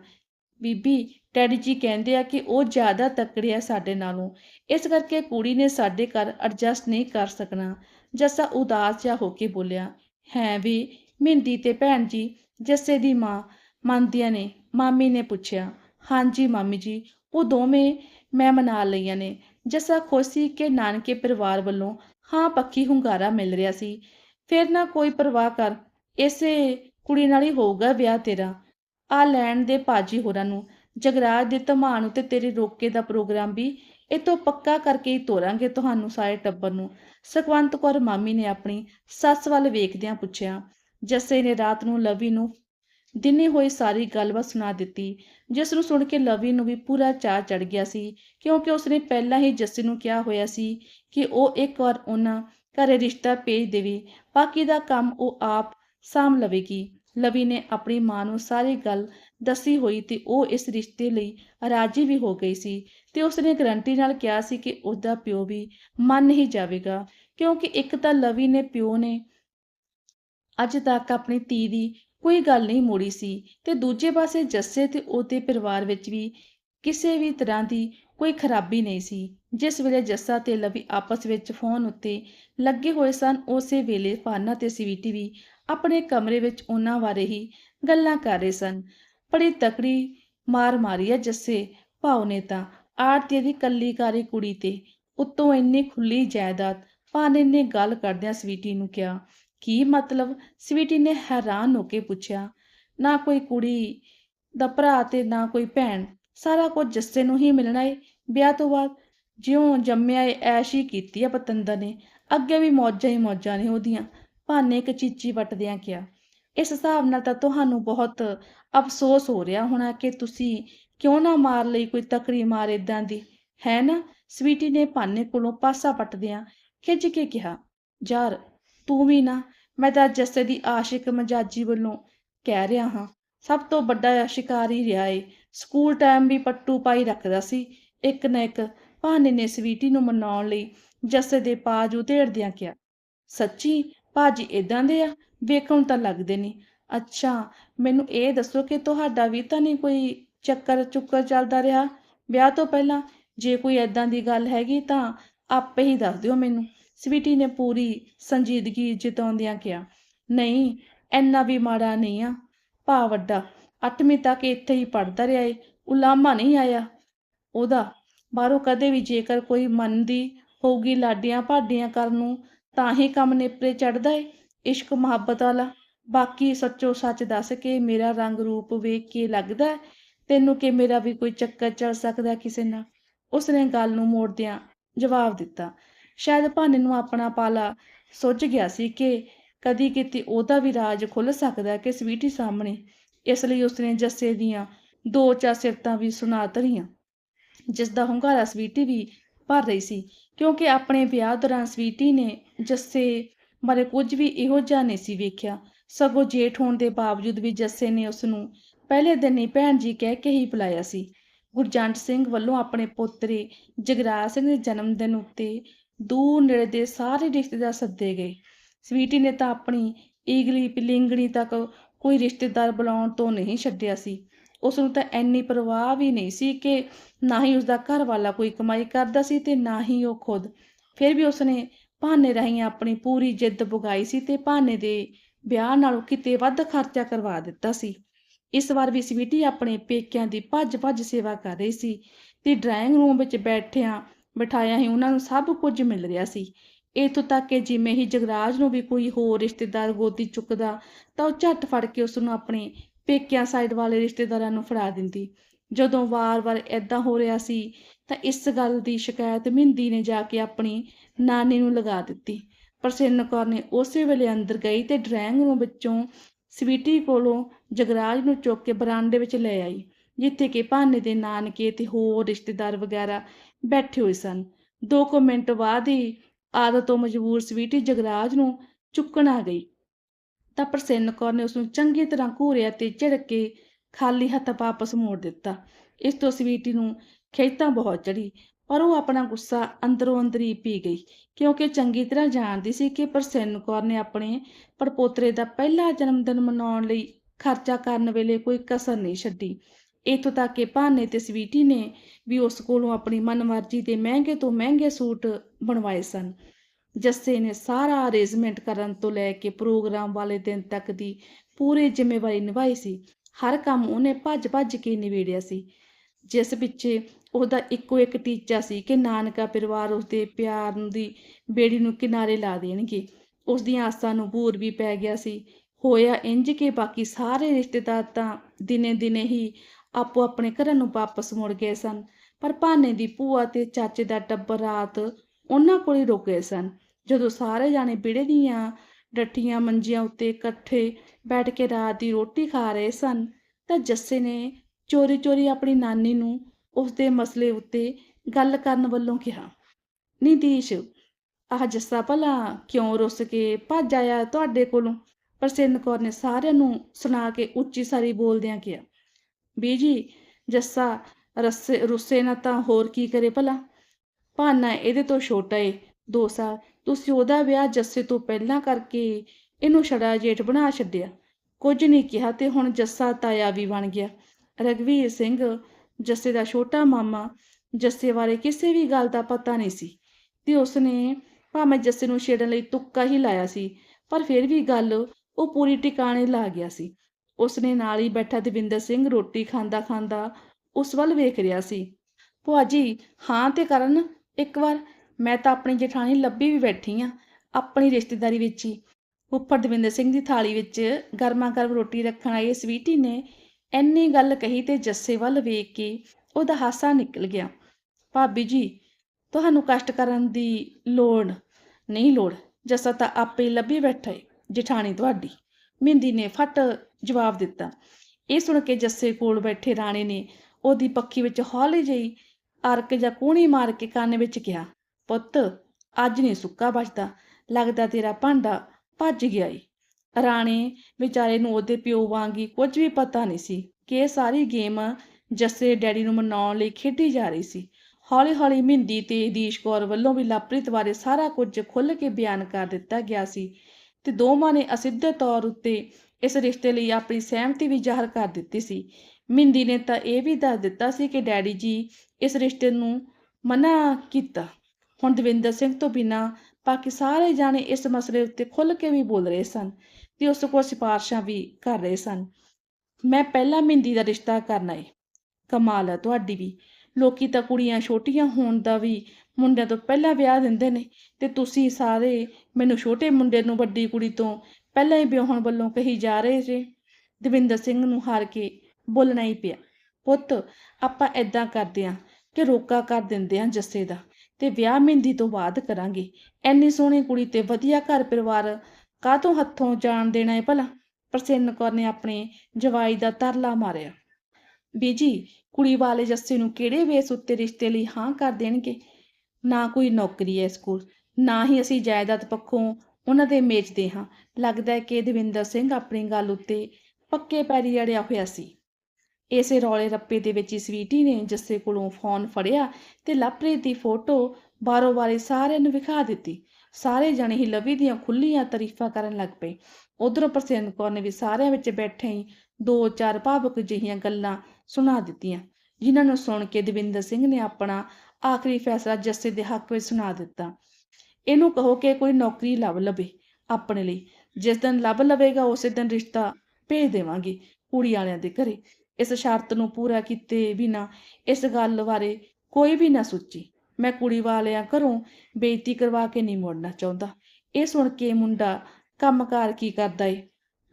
ਬੀਬੀ, ਡੈਡੀ ਜੀ ਕਹਿੰਦੇ ਆ ਕਿ ਉਹ ਜ਼ਿਆਦਾ ਤਕੜੀ ਹੈ ਸਾਡੇ ਨਾਲੋਂ। ਇਸ ਕਰਕੇ ਕੁੜੀ ਨੇ ਸਾਡੇ ਘਰ ਐਡਜਸਟ ਨਹੀਂ ਕਰ ਸਕਣਾ। ਜੱਸਾ ਉਦਾਸ ਜਿਹਾ ਹੋ ਕੇ ਬੋਲਿਆ, ਹੈ ਵੀ ਮਿੰਦੀ ਤੇ ਭੈਣ ਜੀ ਜੱਸੇ ਦੀ ਮਾਂ ਮੰਨਦੀਆਂ ਨੇ। ਮਾਮੀ ਨੇ ਪੁੱਛਿਆ, ਹਾਂਜੀ ਮਾਮੀ ਜੀ, ਉਹ ਦੋਵੇਂ ਮੈਂ ਮਨਾ ਲਈਆਂ ਨੇ। ਜੱਸਾ ਖੁਸ਼ੀ ਕਿ ਨਾਨਕੇ ਪਰਿਵਾਰ ਵੱਲੋਂ ਹਾਂ ਪੱਕੀ ਹੁੰਗਾਰਾ ਮਿਲ ਰਿਹਾ ਸੀ। ਫਿਰ ਨਾ ਕੋਈ ਪਰਵਾਹ ਕਰ, ਇਸੇ ਕੁੜੀ ਨਾਲ ਹੀ ਹੋਊਗਾ ਵਿਆਹ ਤੇਰਾ। ਆ ਲੈਣ ਦੇ ਭਾਜੀ ਹੋਰਾਂ ਨੂੰ, ਜਗਰਾਜ ਦੇ ਧਮਾਨ ਉਤੇ ਤੇਰੇ ਰੋਕੇ ਦਾ ਪ੍ਰੋਗਰਾਮ ਵੀ ਇਹ ਤੋਂ ਪੱਕਾ ਕਰਕੇ ਹੀ ਤੋਰਾਂਗੇ ਤੁਹਾਨੂੰ ਸਾਰੇ ਟੱਬਰ ਨੂੰ। ਸੁਖਵੰਤ ਕੌਰ ਮਾਮੀ ਨੇ ਆਪਣੀ ਸੱਸ ਵੱਲ ਵੇਖਦਿਆਂ ਪੁੱਛਿਆ ਜੱਸੇ ਨੇ ਰਾਤ ਨੂੰ ਲਵੀ ਨੂੰ ਦਿਨੇ ਹੋਈ ਸਾਰੀ ਗੱਲਬਾਤ ਸੁਣਾ ਦਿੱਤੀ, ਜਿਸ ਨੂੰ ਸੁਣ ਕੇ ਲਵੀ ਨੂੰ ਵੀ ਪੂਰਾ ਚਾਅ ਚੜ ਗਿਆ ਸੀ, ਕਿਉਂਕਿ ਉਸਨੇ ਪਹਿਲਾਂ ਹੀ ਜੱਸੇ ਨੂੰ ਕਿਹਾ ਹੋਇਆ ਸੀ ਕਿ ਉਹ ਇੱਕ ਵਾਰ ਉਹਨਾਂ ਘਰੇ ਰਿਸ਼ਤਾ ਭੇਜ ਦੇਵੇ, ਬਾਕੀ ਦਾ ਕੰਮ ਉਹ ਆਪ ਸਾਂਭ ਲਵੇਗੀ। ਲਵੀ ਨੇ ਆਪਣੀ ਮਾਂ ਨੂੰ ਸਾਰੀ ਗੱਲ ਦੱਸੀ ਹੋਈ ਤੇ ਉਹ ਇਸ ਰਿਸ਼ਤੇ ਲਈ ਰਾਜੀ ਵੀ ਹੋ ਗਈ ਸੀ ਤੇ ਉਸਨੇ ਗਰੰਟੀ ਨਾਲ ਕਿਹਾ ਸੀ ਕਿ ਉਹਦਾ ਪਿਓ ਵੀ ਮੰਨ ਹੀ ਜਾਵੇਗਾ, ਕਿਉਂਕਿ ਇੱਕ ਤਾਂ ਲਵੀ ਨੇ ਪਿਓ ਨੇ ਅੱਜ ਤੱਕ ਆਪਣੀ ਧੀ ਦੀ ਕੋਈ ਗੱਲ ਨਹੀਂ ਮੋੜੀ ਸੀ ਤੇ ਦੂਜੇ ਪਾਸੇ ਜੱਸੇ ਤੇ ਉਹਦੇ ਪਰਿਵਾਰ ਵਿੱਚ ਵੀ ਕਿਸੇ ਵੀ ਤਰ੍ਹਾਂ ਦੀ ਕੋਈ ਖਰਾਬੀ ਨਹੀਂ ਸੀ। ਜਿਸ ਵੇਲੇ ਜੱਸਾ ਤੇ ਲਵੀ ਆਪਸ ਵਿੱਚ ਫੋਨ ਉੱਤੇ ਲੱਗੇ ਹੋਏ ਸਨ, ਉਸੇ ਵੇਲੇ ਪਾਨਾ ਤੇ ਸਵੀਟੀ ਵੀ ਆਪਣੇ ਕਮਰੇ ਵਿੱਚ ਉਹਨਾਂ ਬਾਰੇ ਹੀ ਗੱਲਾਂ ਕਰ ਰਹੇ ਸਨ। ਬੜੀ ਤਕੜੀ ਮਾਰ ਮਾਰੀ ਹੈ ਜੱਸੇ ਭਾਉ ਨੇ ਤਾਂ। ਆਰਤੀ ਦੀ ਕੱਲੀਕਾਰੀ ਕੁੜੀ ਤੇ ਉਤੋਂ ਇੰਨੀ ਖੁੱਲੀ ਜਾਇਦਾਦ, ਭਾਨੇ ਨੇ ਗੱਲ ਕਰਦਿਆਂ ਸਵੀਟੀ ਨੂੰ ਕਿਹਾ ਕੀ ਮਤਲਬ? ਸਵੀਟੀ ਨੇ ਹੈਰਾਨ ਹੋ ਕੇ ਪੁੱਛਿਆ, ਨਾ ਕੋਈ ਕੁੜੀ ਦਾ ਭਰਾ ਤੇ ਨਾ ਕੋਈ ਭੈਣ, ਸਾਰਾ ਕੁਝ ਜੱਸੇ ਨੂੰ ਹੀ ਮਿਲਣਾ ਏ। ਵਿਆਹ ਤੋਂ ਬਾਅਦ ਜਿਉਂ ਜੰਮਿਆ ਏ, ਐਸ਼ ਹੀ ਕੀਤੀ ਆ ਪਤੰਦਰ ਨੇ। ਅੱਗੇ ਵੀ ਮੌਜਾਂ ਹੀ ਮੌਜਾਂ ਨੇ ਉਹਦੀਆਂ, ਭਾਨੇ ਇੱਕ ਚੀਚੀ ਵੱਟਦਿਆਂ ਕਿਹਾ। ਇਸ ਹਿਸਾਬ ਨਾਲ ਤਾਂ ਤੁਹਾਨੂੰ ਬਹੁਤ ਅਫਸੋਸ ਹੋ ਰਿਹਾ ਹੋਣਾ ਕਿ ਤੁਸੀਂ ਕਿਉਂ ਨਾ ਮਾਰ ਲਈ ਕੋਈ ਤਕੜੀ ਮਾਰ ਇਦਾਂ ਦੀ, ਹੈ ਨਾ? ਸਵੀਟੀ ਨੇ ਭਾਨੇ ਕੋਲੋਂ ਪਾਸਾ ਪੱਟਦਿਆਂ ਖਿੱਚ ਕੇ ਕਿਹਾ, ਯਾਰ ਤੂੰ ਵੀ ਨਾ, ਮੈਂ ਤਾਂ ਜੱਸੇ ਦੀ ਆਸ਼ਿਕ ਮਜਾਜੀ ਵੱਲੋਂ ਕਹਿ ਰਿਹਾ ਹਾਂ। ਸਭ ਤੋਂ ਵੱਡਾ ਸ਼ਿਕਾਰ ਹੀ ਰਿਹਾ ਏ। ਸਕੂਲ ਟਾਈਮ ਵੀ ਪੱਟੂ ਪਾਈ ਰੱਖਦਾ ਸੀ। ਇੱਕ ਨਾ ਇੱਕ ਭਾਨੇ ਨੇ ਸਵੀਟੀ ਨੂੰ ਮਨਾਉਣ ਲਈ ਜੱਸੇ ਦੇ ਪਾਜੂ ਉਧੇੜਦਿਆਂ ਕਿਹਾ, ਸੱਚੀ, ਭਾਜੀ ਇਦਾਂ ਦੇ ਆ? ਵੇਖਣ ਤਾਂ ਲੱਗਦੇ ਨਹੀਂ ਅੱਛਾ, ਮੈਨੂੰ ਇਹ ਦੱਸੋ ਕਿ ਤੁਹਾਡਾ ਵੀ ਤਾਂ ਨਹੀਂ ਕੋਈ ਚੱਕਰ ਚੁੱਕਰ ਚੱਲਦਾ ਰਿਹਾ? ਵਿਆਹ ਤੋਂ ਪਹਿਲਾਂ ਜੇ ਕੋਈ ਐਦਾਂ ਦੀ ਗੱਲ ਹੈਗੀ ਤਾਂ ਆਪੇ ਹੀ ਦੱਸ ਦਿਓ ਮੈਨੂੰ। ਸਵੀਟੀ ਨੇ ਪੂਰੀ ਸੰਜੀਦਗੀ ਜਿਤਾਉਂਦਿਆਂ ਕਿਹਾ, ਨਹੀਂ ਐਨਾ ਵੀ ਮਾੜਾ ਨਹੀਂ ਆ। ਭਾ ਵੱਡਾ 8ਵੀਂ ਤੱਕ ਇੱਥੇ ਹੀ ਪੜਦਾ ਰਿਹਾ ਏ, ਉਲਾਮਾ ਨਹੀਂ ਆਇਆ। ਉਹਦਾ ਬਾਹਰੋਂ ਕਦੇ ਵੀ ਜੇਕਰ ਕੋਈ ਮੰਨਦੀ ਹੋਊਗੀ ਲਾਡੀਆਂ ਭਾਡੀਆਂ ਕਰਨ ਨੂੰ, ਤਾਂ ਹੀ ਕੰਮ ਨੇਪਰੇ ਚੜਦਾ ਏ, ਇਸ਼ਕ ਮੁਹੱਬਤ ਵਾਲਾ। ਬਾਕੀ ਸੱਚੋ ਸੱਚ ਦੱਸ ਕੇ ਮੇਰਾ ਰੰਗ ਰੂਪ ਵੇਖ ਕੇ ਲੱਗਦਾ ਤੈਨੂੰ ਕਿ ਮੇਰਾ ਵੀ ਕੋਈ ਚੱਕਰ ਚੱਲ ਸਕਦਾ ਕਿਸੇ ਨਾਲ? ਉਸਨੇ ਗੱਲ ਨੂੰ ਮੋੜਦਿਆਂ ਜਵਾਬ ਦਿੱਤਾ ਸ਼ਾਇਦ ਭਾਨੇ ਨੂੰ ਆਪਣਾ ਪਾਲਾ ਸੁੱਝ ਗਿਆ ਸੀ ਕਿ ਕਦੀ ਕਿਤੇ ਉਹਦਾ ਵੀ ਰਾਜ ਖੁੱਲ ਸਕਦਾ ਕਿ ਸਵੀਟੀ ਸਾਹਮਣੇ, ਇਸ ਲਈ ਉਸਨੇ ਜੱਸੇ ਦੀਆਂ ਦੋ ਚਾਰ ਸਿਫਤਾਂ ਵੀ ਸੁਣਾ ਧਰੀਆਂ ਜਿਸ ਦਾ ਹੁੰਗਾਰਾ ਸਵੀਟੀ ਵੀ ਭਰ ਰਹੀ ਸੀ, ਕਿਉਂਕਿ ਆਪਣੇ ਵਿਆਹ ਦੌਰਾਨ ਸਵੀਟੀ ਨੇ ਜੱਸੇ ਬਾਰੇ ਕੁਝ ਵੀ ਇਹੋ ਜਿਹਾ ਨਹੀਂ ਸੀ ਵੇਖਿਆ, ਸਗੋਂ ਜੇਠ ਹੋਣ ਦੇ ਬਾਵਜੂਦ ਵੀ ਜੱਸੇ ਨੇ ਉਸ ਨੂੰ ਪਹਿਲੇ ਦਿਨ ਹੀ ਭੈਣ ਜੀ ਕਹਿ ਕੇ ਹੀ ਬੁਲਾਇਆ ਸੀ, ਗੁਰਜੰਟ ਸਿੰਘ ਵੱਲੋਂ ਆਪਣੇ ਪੋਤਰੇ ਜਗਰਾਜ ਸਿੰਘ ਦੇ ਜਨਮ ਦਿਨ ਉੱਤੇ ਦੂਰ ਨੇੜੇ ਦੇ ਸਾਰੇ ਰਿਸ਼ਤੇਦਾਰ ਸੱਦੇ ਗਏ। ਸਵੀਟੀ ਨੇ ਤਾਂ ਆਪਣੀ ਈਗਲੀ ਪਿਲਿੰਗਣੀ ਤੱਕ ਕੋਈ ਰਿਸ਼ਤੇਦਾਰ ਬੁਲਾਉਣ ਤੋਂ ਨਹੀਂ ਛੱਡਿਆ ਸੀ। ਉਸ ਨੂੰ ਤਾਂ ਐਨੀ ਪਰਵਾਹ ਵੀ ਨਹੀਂ ਸੀ ਕਿ ਨਾ ਹੀ ਉਸ ਦਾ ਘਰ ਵਾਲਾ ਕੋਈ ਕਮਾਈ ਕਰਦਾ ਸੀ ਤੇ ਨਾ ਹੀ ਉਹ ਖੁਦ। ਫਿਰ ਵੀ ਉਸਨੇ ਭਾਨੇ ਰਾਹੀਂ ਆਪਣੀ ਪੂਰੀ ਜਿੱਦ ਪੁਗਾਈ ਸੀ ਤੇ ਭਾਨੇ ਦੇ ਵਿਆਹ ਨਾਲੋਂ ਕਿਤੇ ਵੱਧ ਖਰਚਾ ਕਰਵਾ ਦਿੱਤਾ ਸੀ। ਇਸ ਵਾਰ ਵੀ ਸਵੀਟੀ ਆਪਣੇ ਪੇਕਿਆਂ ਦੀ ਭੱਜ-ਭੱਜ ਸੇਵਾ ਕਰ ਰਹੀ ਸੀ ਤੇ ਡਰਾਇੰਗ ਰੂਮ ਵਿੱਚ ਬੈਠਿਆਂ ਬਿਠਾਇਆ ਹੀ ਉਹਨਾਂ ਨੂੰ ਸਭ ਕੁਝ ਮਿਲ ਰਿਹਾ ਸੀ। ਇੱਥੋਂ ਤੱਕ ਕਿ ਜਿਵੇਂ ਹੀ ਜਗਰਾਜ ਨੂੰ ਵੀ ਕੋਈ ਹੋਰ ਰਿਸ਼ਤੇਦਾਰ ਗੋਦੀ ਚੁੱਕਦਾ, ਤਾਂ ਉਹ ਝੱਟ ਫੜ ਕੇ ਉਸ ਨੂੰ ਆਪਣੇ ਪੇਕਿਆਂ ਸਾਈਡ ਵਾਲੇ ਰਿਸ਼ਤੇਦਾਰਾਂ ਨੂੰ ਫੜਾ ਦਿੰਦੀ। ਜਦੋਂ ਵਾਰ-ਵਾਰ ਐਦਾਂ ਹੋ ਰਿਹਾ ਸੀ, ਤਾਂ ਇਸ ਗੱਲ ਦੀ ਸ਼ਿਕਾਇਤ ਮਿੰਦੀ ਨੇ ਜਾ ਕੇ ਆਪਣੀ ਨਾਨੀ ਨੂੰ ਲਗਾ ਦਿੱਤੀ। ਪ੍ਰਸੰਨ ਕੌਰ ਨੇ ਉਸੇ ਵੇਲੇ ਅੰਦਰ ਗਈ ਤੇ ਡਰਾਇੰਗ ਰੂਮ ਵਿੱਚੋਂ ਸਵੀਟੀ ਕੋਲੋਂ ਜਗਰਾਜ ਨੂੰ ਚੁੱਕ ਕੇ ਬਰਾਂਡੇ ਵਿੱਚ ਲੈ ਆਈ, ਜਿੱਥੇ ਕਿ ਭਾਨੇ ਦੇ ਨਾਨਕੇ ਤੇ ਹੋਰ ਰਿਸ਼ਤੇਦਾਰ ਵਗੈਰਾ ਬੈਠੇ ਹੋਏ ਸਨ। ਦੋ ਕੁ ਮਿੰਟ ਬਾਅਦ ਹੀ ਆਦਤ ਤੋਂ ਮਜਬੂਰ ਸਵੀਟੀ ਜਗਰਾਜ ਨੂੰ ਚੁੱਕਣ ਆ ਗਈ। ਤਾਂ ਪ੍ਰਸੰਨ ਕੌਰ ਨੇ ਉਸ ਨੂੰ ਚੰਗੀ ਤਰ੍ਹਾਂ ਘੂਰਿਆ ਤੇ ਝਿੜਕ ਕੇ ਖਾਲੀ ਹੱਥ ਵਾਪਸ ਮੋੜ ਦਿੱਤਾ। ਇਸ ਤੋਂ ਸਵੀਟੀ ਨੂੰ ਖੇਤਾਂ ਬਹੁਤ ਚੜੀ ਪਰ ਉਹ ਆਪਣਾ ਗੁੱਸਾ ਅੰਦਰੋਂ ਅੰਦਰ ਹੀ ਪੀ ਗਈ, ਕਿਉਂਕਿ ਚੰਗੀ ਤਰ੍ਹਾਂ ਜਾਣਦੀ ਸੀ ਕਿ ਪ੍ਰਸੰਨ ਕੌਰ ਨੇ ਆਪਣੇ ਪੜਪੋਤਰੇ ਦਾ ਪਹਿਲਾ ਜਨਮ ਦਿਨ ਮਨਾਉਣ ਲਈ ਖਰਚਾ ਕਰਨ ਵੇਲੇ ਕੋਈ ਕਸਰ ਨਹੀਂ ਛੱਡੀ। ਇੱਥੋਂ ਤੱਕ ਕਿ ਭਾਨੇ ਤੇ ਸਵੀਟੀ ਨੇ ਵੀ ਉਸ ਕੋਲੋਂ ਆਪਣੀ ਮਨਮਰਜ਼ੀ ਦੇ ਮਹਿੰਗੇ ਤੋਂ ਮਹਿੰਗੇ ਸੂਟ ਬਣਵਾਏ ਸਨ। ਜੱਸੇ ਨੇ ਸਾਰਾ ਅਰੇਂਜਮੈਂਟ ਕਰਨ ਤੋਂ ਲੈ ਕੇ ਪ੍ਰੋਗਰਾਮ ਵਾਲੇ ਦਿਨ ਤੱਕ ਦੀ ਪੂਰੀ ਜ਼ਿੰਮੇਵਾਰੀ ਨਿਭਾਈ ਸੀ। ਹਰ ਕੰਮ ਉਹਨੇ ਭੱਜ-ਭੱਜ ਕੇ ਨਿਬੇੜਿਆ ਸੀ। ਜਿਸ ਪਿੱਛੇ ਉਹਦਾ ਇੱਕੋ ਇੱਕ ਟੀਚਾ ਸੀ ਕਿ ਨਾਨਕਾ ਪਰਿਵਾਰ ਉਸਦੇ ਪਿਆਰ ਦੀ ਬੇੜੀ ਨੂੰ ਕਿਨਾਰੇ ਲਾ ਦੇਣਗੇ। ਉਸ ਦੀਆਂ ਆਸਾਂ ਨੂੰ ਬੂਰ ਵੀ ਪੈ ਗਿਆ ਸੀ। ਹੋਇਆ ਇੰਜ ਕਿ ਬਾਕੀ ਸਾਰੇ ਰਿਸ਼ਤੇਦਾਰ ਤਾਂ ਦਿਨੇ-ਦਿਨੇ ਹੀ ਆਪੋ ਆਪਣੇ ਘਰਾਂ ਨੂੰ ਵਾਪਸ ਮੁੜ ਗਏ ਸਨ। ਪਰ ਭਾਨੇ ਦੀ ਭੂਆ ਤੇ ਚਾਚੇ ਦਾ ਟੱਬਰ ਰਾਤ ਉਹਨਾਂ ਕੋਲ ਹੀ ਰੁਕ ਗਏ ਸਨ। ਜਦੋਂ ਸਾਰੇ ਜਾਣੇ ਵਿੜੇ ਦੀਆਂ ਡੱਠੀਆਂ ਮੰਜੀਆਂ ਉੱਤੇ ਇਕੱਠੇ ਬੈਠ ਕੇ ਰਾਤ ਦੀ ਰੋਟੀ ਖਾ ਰਹੇ ਸਨ, ਤਾਂ ਜੱਸੇ ਨੇ ਚੋਰੀ-ਚੋਰੀ ਆਪਣੀ ਨਾਨੀ ਨੂੰ ਉਸ ਦੇ ਮਸਲੇ ਉੱਤੇ ਗੱਲ ਕਰਨ ਵੱਲੋਂ ਕਿਹਾ ਨਿਦੀਸ਼ ਆਹ ਜੱਸਾ ਭਲਾ ਕਿਉਂ ਰੁੱਸ ਕੇ ਭੱਜ ਆਇਆ ਤੁਹਾਡੇ ਕੋਲੋਂ? ਪ੍ਰਸੰਨ ਕੌਰ ਨੇ ਸਾਰਿਆਂ ਨੂੰ ਸੁਣਾ ਕੇ ਉੱਚੀ ਸਾਰੀ ਬੋਲਦਿਆਂ ਕਿਹਾ ਬੀਜੀ ਜੱਸਾ ਰਸੇ, ਰੁੱਸੇ ਨਾ ਤਾਂ ਹੋਰ ਕੀ ਕਰੇ ਭਲਾ? ਭਾਨਾ ਇਹਦੇ ਤੋਂ ਛੋਟਾ ਏ, ਦੋ ਸਾਲ। ਤੁਸੀਂ ਉਹਦਾ ਵਿਆਹ ਜੱਸੇ ਤੋਂ ਪਹਿਲਾਂ ਕਰਕੇ ਇਹਨੂੰ ਛੜਾ ਜੇਠ ਬਣਾ ਛੱਡਿਆ। ਕੁਝ ਨਹੀਂ ਕਿਹਾ ਤੇ ਹੁਣ ਜੱਸਾ ਤਾਇਆ ਵੀ ਬਣ ਗਿਆ। ਰਗਵੀਰ ਸਿੰਘ, ਜੱਸੇ ਦਾ ਛੋਟਾ ਮਾਮਾ, ਜੱਸੇ ਬਾਰੇ ਕਿਸੇ ਵੀ ਗੱਲ ਦਾ ਪਤਾ ਨਹੀਂ ਸੀ। ਤੇ ਉਸਨੇ ਭਾਵੇਂ ਜੱਸੇ ਨੂੰ ਛੇੜਨ ਲਈ ਤੁੱਕਾ ਹੀ ਲਾਇਆ ਸੀ, ਪਰ ਫਿਰ ਵੀ ਗੱਲ ਉਹ ਪੂਰੀ ਟਿਕਾਣੇ ਲਾ ਗਿਆ ਸੀ। ਉਸਨੇ ਨਾਲ ਹੀ ਬੈਠਾ ਦਵਿੰਦਰ ਸਿੰਘ ਰੋਟੀ ਖਾਂਦਾ ਖਾਂਦਾ ਉਸ ਵੱਲ ਵੇਖ ਰਿਹਾ ਸੀ। ਭੁਆਜੀ ਹਾਂ ਤੇ ਕਰਨ, ਇੱਕ ਵਾਰ ਮੈਂ ਤਾਂ ਆਪਣੀ ਜਠਾਣੀ ਲੱਭੀ ਵੀ ਬੈਠੀ ਆ, ਆਪਣੀ ਰਿਸ਼ਤੇਦਾਰੀ ਵਿੱਚ ਹੀ। ਉੱਪਰ ਦਵਿੰਦਰ ਸਿੰਘ ਦੀ ਥਾਲੀ ਵਿੱਚ ਗਰਮਾ ਗਰਮ ਰੋਟੀ ਰੱਖਣ ਆਈ ਸਵੀਟੀ ਨੇ ਐਨੀ ਗੱਲ ਕਹੀ ਤੇ ਜੱਸੇ ਵੱਲ ਵੇਖ ਕੇ ਉਹਦਾ ਹਾਸਾ ਨਿਕਲ ਗਿਆ। ਭਾਬੀ ਜੀ, ਤੁਹਾਨੂੰ ਕਸ਼ਟ ਕਰਨ ਦੀ ਲੋੜ ਨਹੀਂ ਲੋੜ, ਜੱਸਾ ਤਾਂ ਆਪੇ ਲੱਭੀ ਬੈਠਾ ਏ, ਜਠਾਣੀ ਤੁਹਾਡੀ। ਮਿੰਦੀ ਨੇ ਫਟ ਜਵਾਬ ਦਿੱਤਾ। ਇਹ ਸੁਣ ਕੇ ਜੱਸੇ ਕੋਲ ਬੈਠੇ ਰਾਣੇ ਨੇ ਉਹਦੀ ਪੱਖੀ ਵਿੱਚ ਹੌਲੀ ਜਿਹੀ ਅਰਕ ਜਾਂ ਕੂਣੀ ਮਾਰ ਕੇ ਕੰਨ ਵਿੱਚ ਕਿਹਾ, ਪੁੱਤ, ਅੱਜ ਨਹੀਂ ਸੁੱਕਾ ਬਚਦਾ, ਲੱਗਦਾ ਤੇਰਾ ਭਾਂਡਾ ਭੱਜ ਗਿਆ ਏ ਰਾਣੇ ਵਿਚਾਰੇ ਨੂੰ ਉਹਦੇ ਪਿਓ ਵਾਂਗੀ ਕੁਝ ਵੀ ਪਤਾ ਨਹੀਂ ਸੀ ਕਿ ਇਹ ਸਾਰੀ ਗੇਮ ਜੱਸੇ ਡੈਡੀ ਨੂੰ ਮਨਾਉਣ ਲਈ ਖੇਡੀ ਜਾ ਰਹੀ ਸੀ। ਹੌਲੀ-ਹੌਲੀ ਮਿੰਦੀ ਤੇ ਦੀਸ਼ ਕੌਰ ਵੱਲੋਂ ਵੀ ਲਾਪ੍ਰਿਤ ਬਾਰੇ ਸਾਰਾ ਕੁਝ ਖੁੱਲ੍ਹ ਕੇ ਬਿਆਨ ਕਰ ਦਿੱਤਾ ਗਿਆ ਸੀ ਤੇ ਦੋਵਾਂ ਨੇ ਅਸਿੱਧੇ ਤੌਰ ਉੱਤੇ ਇਸ ਰਿਸ਼ਤੇ ਲਈ ਆਪਣੀ ਸਹਿਮਤੀ ਵੀ ਜ਼ਾਹਰ ਕਰ ਦਿੱਤੀ ਸੀ। ਮਿੰਦੀ ਨੇ ਤਾਂ ਇਹ ਵੀ ਦੱਸ ਦਿੱਤਾ ਸੀ ਕਿ ਡੈਡੀ ਜੀ ਇਸ ਰਿਸ਼ਤੇ ਨੂੰ ਮਨਾ ਕੀਤਾ। ਹੁਣ ਦਵਿੰਦਰ ਸਿੰਘ ਤੋਂ ਬਿਨਾਂ ਬਾਕੀ ਸਾਰੇ ਜਾਣੇ ਇਸ ਮਸਲੇ ਉੱਤੇ ਖੁੱਲ੍ਹ ਕੇ ਵੀ ਬੋਲ ਰਹੇ ਸਨ ਤੇ ਉਸ ਕੋਲ ਸਿਫਾਰਸ਼ਾਂ ਵੀ ਕਰ ਰਹੇ ਸਨ। ਮੈਂ ਪਹਿਲਾਂ ਮਿੰਦੀ ਦਾ ਰਿਸ਼ਤਾ ਕਰਨਾ ਏ ਕਮਾਲ ਹੈ ਤੁਹਾਡੀ ਵੀ। ਲੋਕੀ ਤਾਂ ਕੁੜੀਆਂ ਛੋਟੀਆਂ ਹੋਣ ਦਾ ਵੀ ਮੁੰਡਿਆਂ ਤੋਂ ਪਹਿਲਾਂ ਵਿਆਹ ਦਿੰਦੇ ਨੇ ਤੇ ਤੁਸੀਂ ਸਾਰੇ ਮੈਨੂੰ ਛੋਟੇ ਮੁੰਡੇ ਨੂੰ ਵੱਡੀ ਕੁੜੀ ਤੋਂ ਪਹਿਲਾਂ ਹੀ ਵਿਆਹਣ ਵੱਲੋਂ ਕਹੀ ਜਾ ਰਹੇ ਸੀ ਦਵਿੰਦਰ ਸਿੰਘ ਨੂੰ ਹਾਰ ਕੇ ਬੋਲਣਾ ਹੀ ਪਿਆ, ਪੁੱਤ, ਆਪਾਂ ਐਦਾਂ ਕਰਦੇ ਆਂ ਕਿ ਰੋਕਾ ਕਰ ਦਿੰਦੇ ਆਂ ਜੱਸੇ ਦਾ ਤੇ ਵਿਆਹ ਮਹਿੰਦੀ ਤੋਂ ਬਾਅਦ ਕਰਾਂਗੇ। ਐਨੀ ਸੋਹਣੀ ਕੁੜੀ ਤੇ ਵਧੀਆ ਘਰ ਪਰਿਵਾਰ ਕਾਹਤੋਂ ਹੱਥੋਂ ਜਾਣ ਦੇਣਾ ਹੈ ਭਲਾ ਪ੍ਰਸੰਨ ਕੌਰ ਨੇ ਆਪਣੇ ਜਵਾਈ ਦਾ ਤਰਲਾ ਮਾਰਿਆ। ਬੀਜੀ, ਕੁੜੀ ਵਾਲੇ ਜੱਸੇ ਨੂੰ ਕਿਹੜੇ ਵੇਸ ਉੱਤੇ ਰਿਸ਼ਤੇ ਲਈ ਹਾਂ ਕਰ ਦੇਣਗੇ? ਨਾ ਕੋਈ ਨੌਕਰੀ ਹੈ ਇਸ ਕੋਲ ਨਾ ਹੀ ਅਸੀਂ ਜਾਇਦਾਦ ਪੱਖੋਂ ਉਹਨਾਂ ਦੇ ਮੇਚਦੇ ਹਾਂ। ਲੱਗਦਾ ਹੈ ਕਿ ਦਵਿੰਦਰ ਸਿੰਘ ਆਪਣੀ ਗੱਲ ਉੱਤੇ ਪੱਕੇ ਪੈਰੀ ਅੜਿਆ ਹੋਇਆ ਸੀ। ਇਸੇ ਰੌਲੇ ਰੱਪੇ ਦੇ ਵਿੱਚ ਹੀ ਸਵੀਟੀ ਨੇ ਜੱਸੇ ਕੋਲੋਂ ਫੋਨ ਫੜਿਆ ਤੇ ਲਵਪ੍ਰੀਤ ਦੀ ਫੋਟੋ ਬਾਰੋ ਬਾਰੀ ਸਾਰਿਆਂ ਨੂੰ ਵਿਖਾ ਦਿੱਤੀ। ਸਾਰੇ ਜਣੇ ਹੀ ਲਵੀ ਦੀਆਂ ਖੁੱਲੀਆਂ ਤਾਰੀਫਾਂ ਕਰਨ ਲੱਗ ਪਏ। ਉਧਰੋਂ ਪ੍ਰਸੇਨ ਕੌਰ ਨੇ ਵੀ ਸਾਰਿਆਂ ਵਿੱਚ ਬੈਠੇ ਹੀ ਦੋ ਚਾਰ ਭਾਵਕ ਜਿਹੀਆਂ ਗੱਲਾਂ ਸੁਣਾ ਦਿੱਤੀਆਂ, ਜਿਨ੍ਹਾਂ ਨੂੰ ਸੁਣ ਕੇ ਦਵਿੰਦਰ ਸਿੰਘ ਨੇ ਆਪਣਾ ਆਖਰੀ ਫੈਸਲਾ ਜੱਸੇ ਦੇ ਹੱਕ ਵਿੱਚ ਸੁਣਾ ਦਿੱਤਾ। ਇਹਨੂੰ ਕਹੋ ਕਿ ਕੋਈ ਨੌਕਰੀ ਲੱਭ ਲਵੇ ਆਪਣੇ ਲਈ। ਜਿਸ ਦਿਨ ਲੱਭ ਲਵੇਗਾ, ਉਸੇ ਦਿਨ ਰਿਸ਼ਤਾ ਭੇਜ ਦੇਵਾਂਗੇ ਕੁੜੀ ਵਾਲਿਆਂ ਦੇ ਘਰੇ। ਇਸ ਸ਼ਰਤ ਨੂੰ ਪੂਰਾ ਕੀਤੇ ਬਿਨਾ ਇਸ ਗੱਲ ਬਾਰੇ ਕੋਈ ਵੀ ਨਾ ਸੋਚੀ। ਮੈਂ ਕੁੜੀ ਵਾਲਿਆਂ ਘਰੋਂ ਬੇਇੱਜ਼ਤੀ ਕਰਵਾ ਕੇ ਨਹੀਂ ਮੁੜਨਾ ਚਾਹੁੰਦਾ। ਇਹ ਸੁਣ ਕੇ ਮੁੰਡਾ ਕੰਮਕਾਰ ਕੀ ਕਰਦਾ ਏ?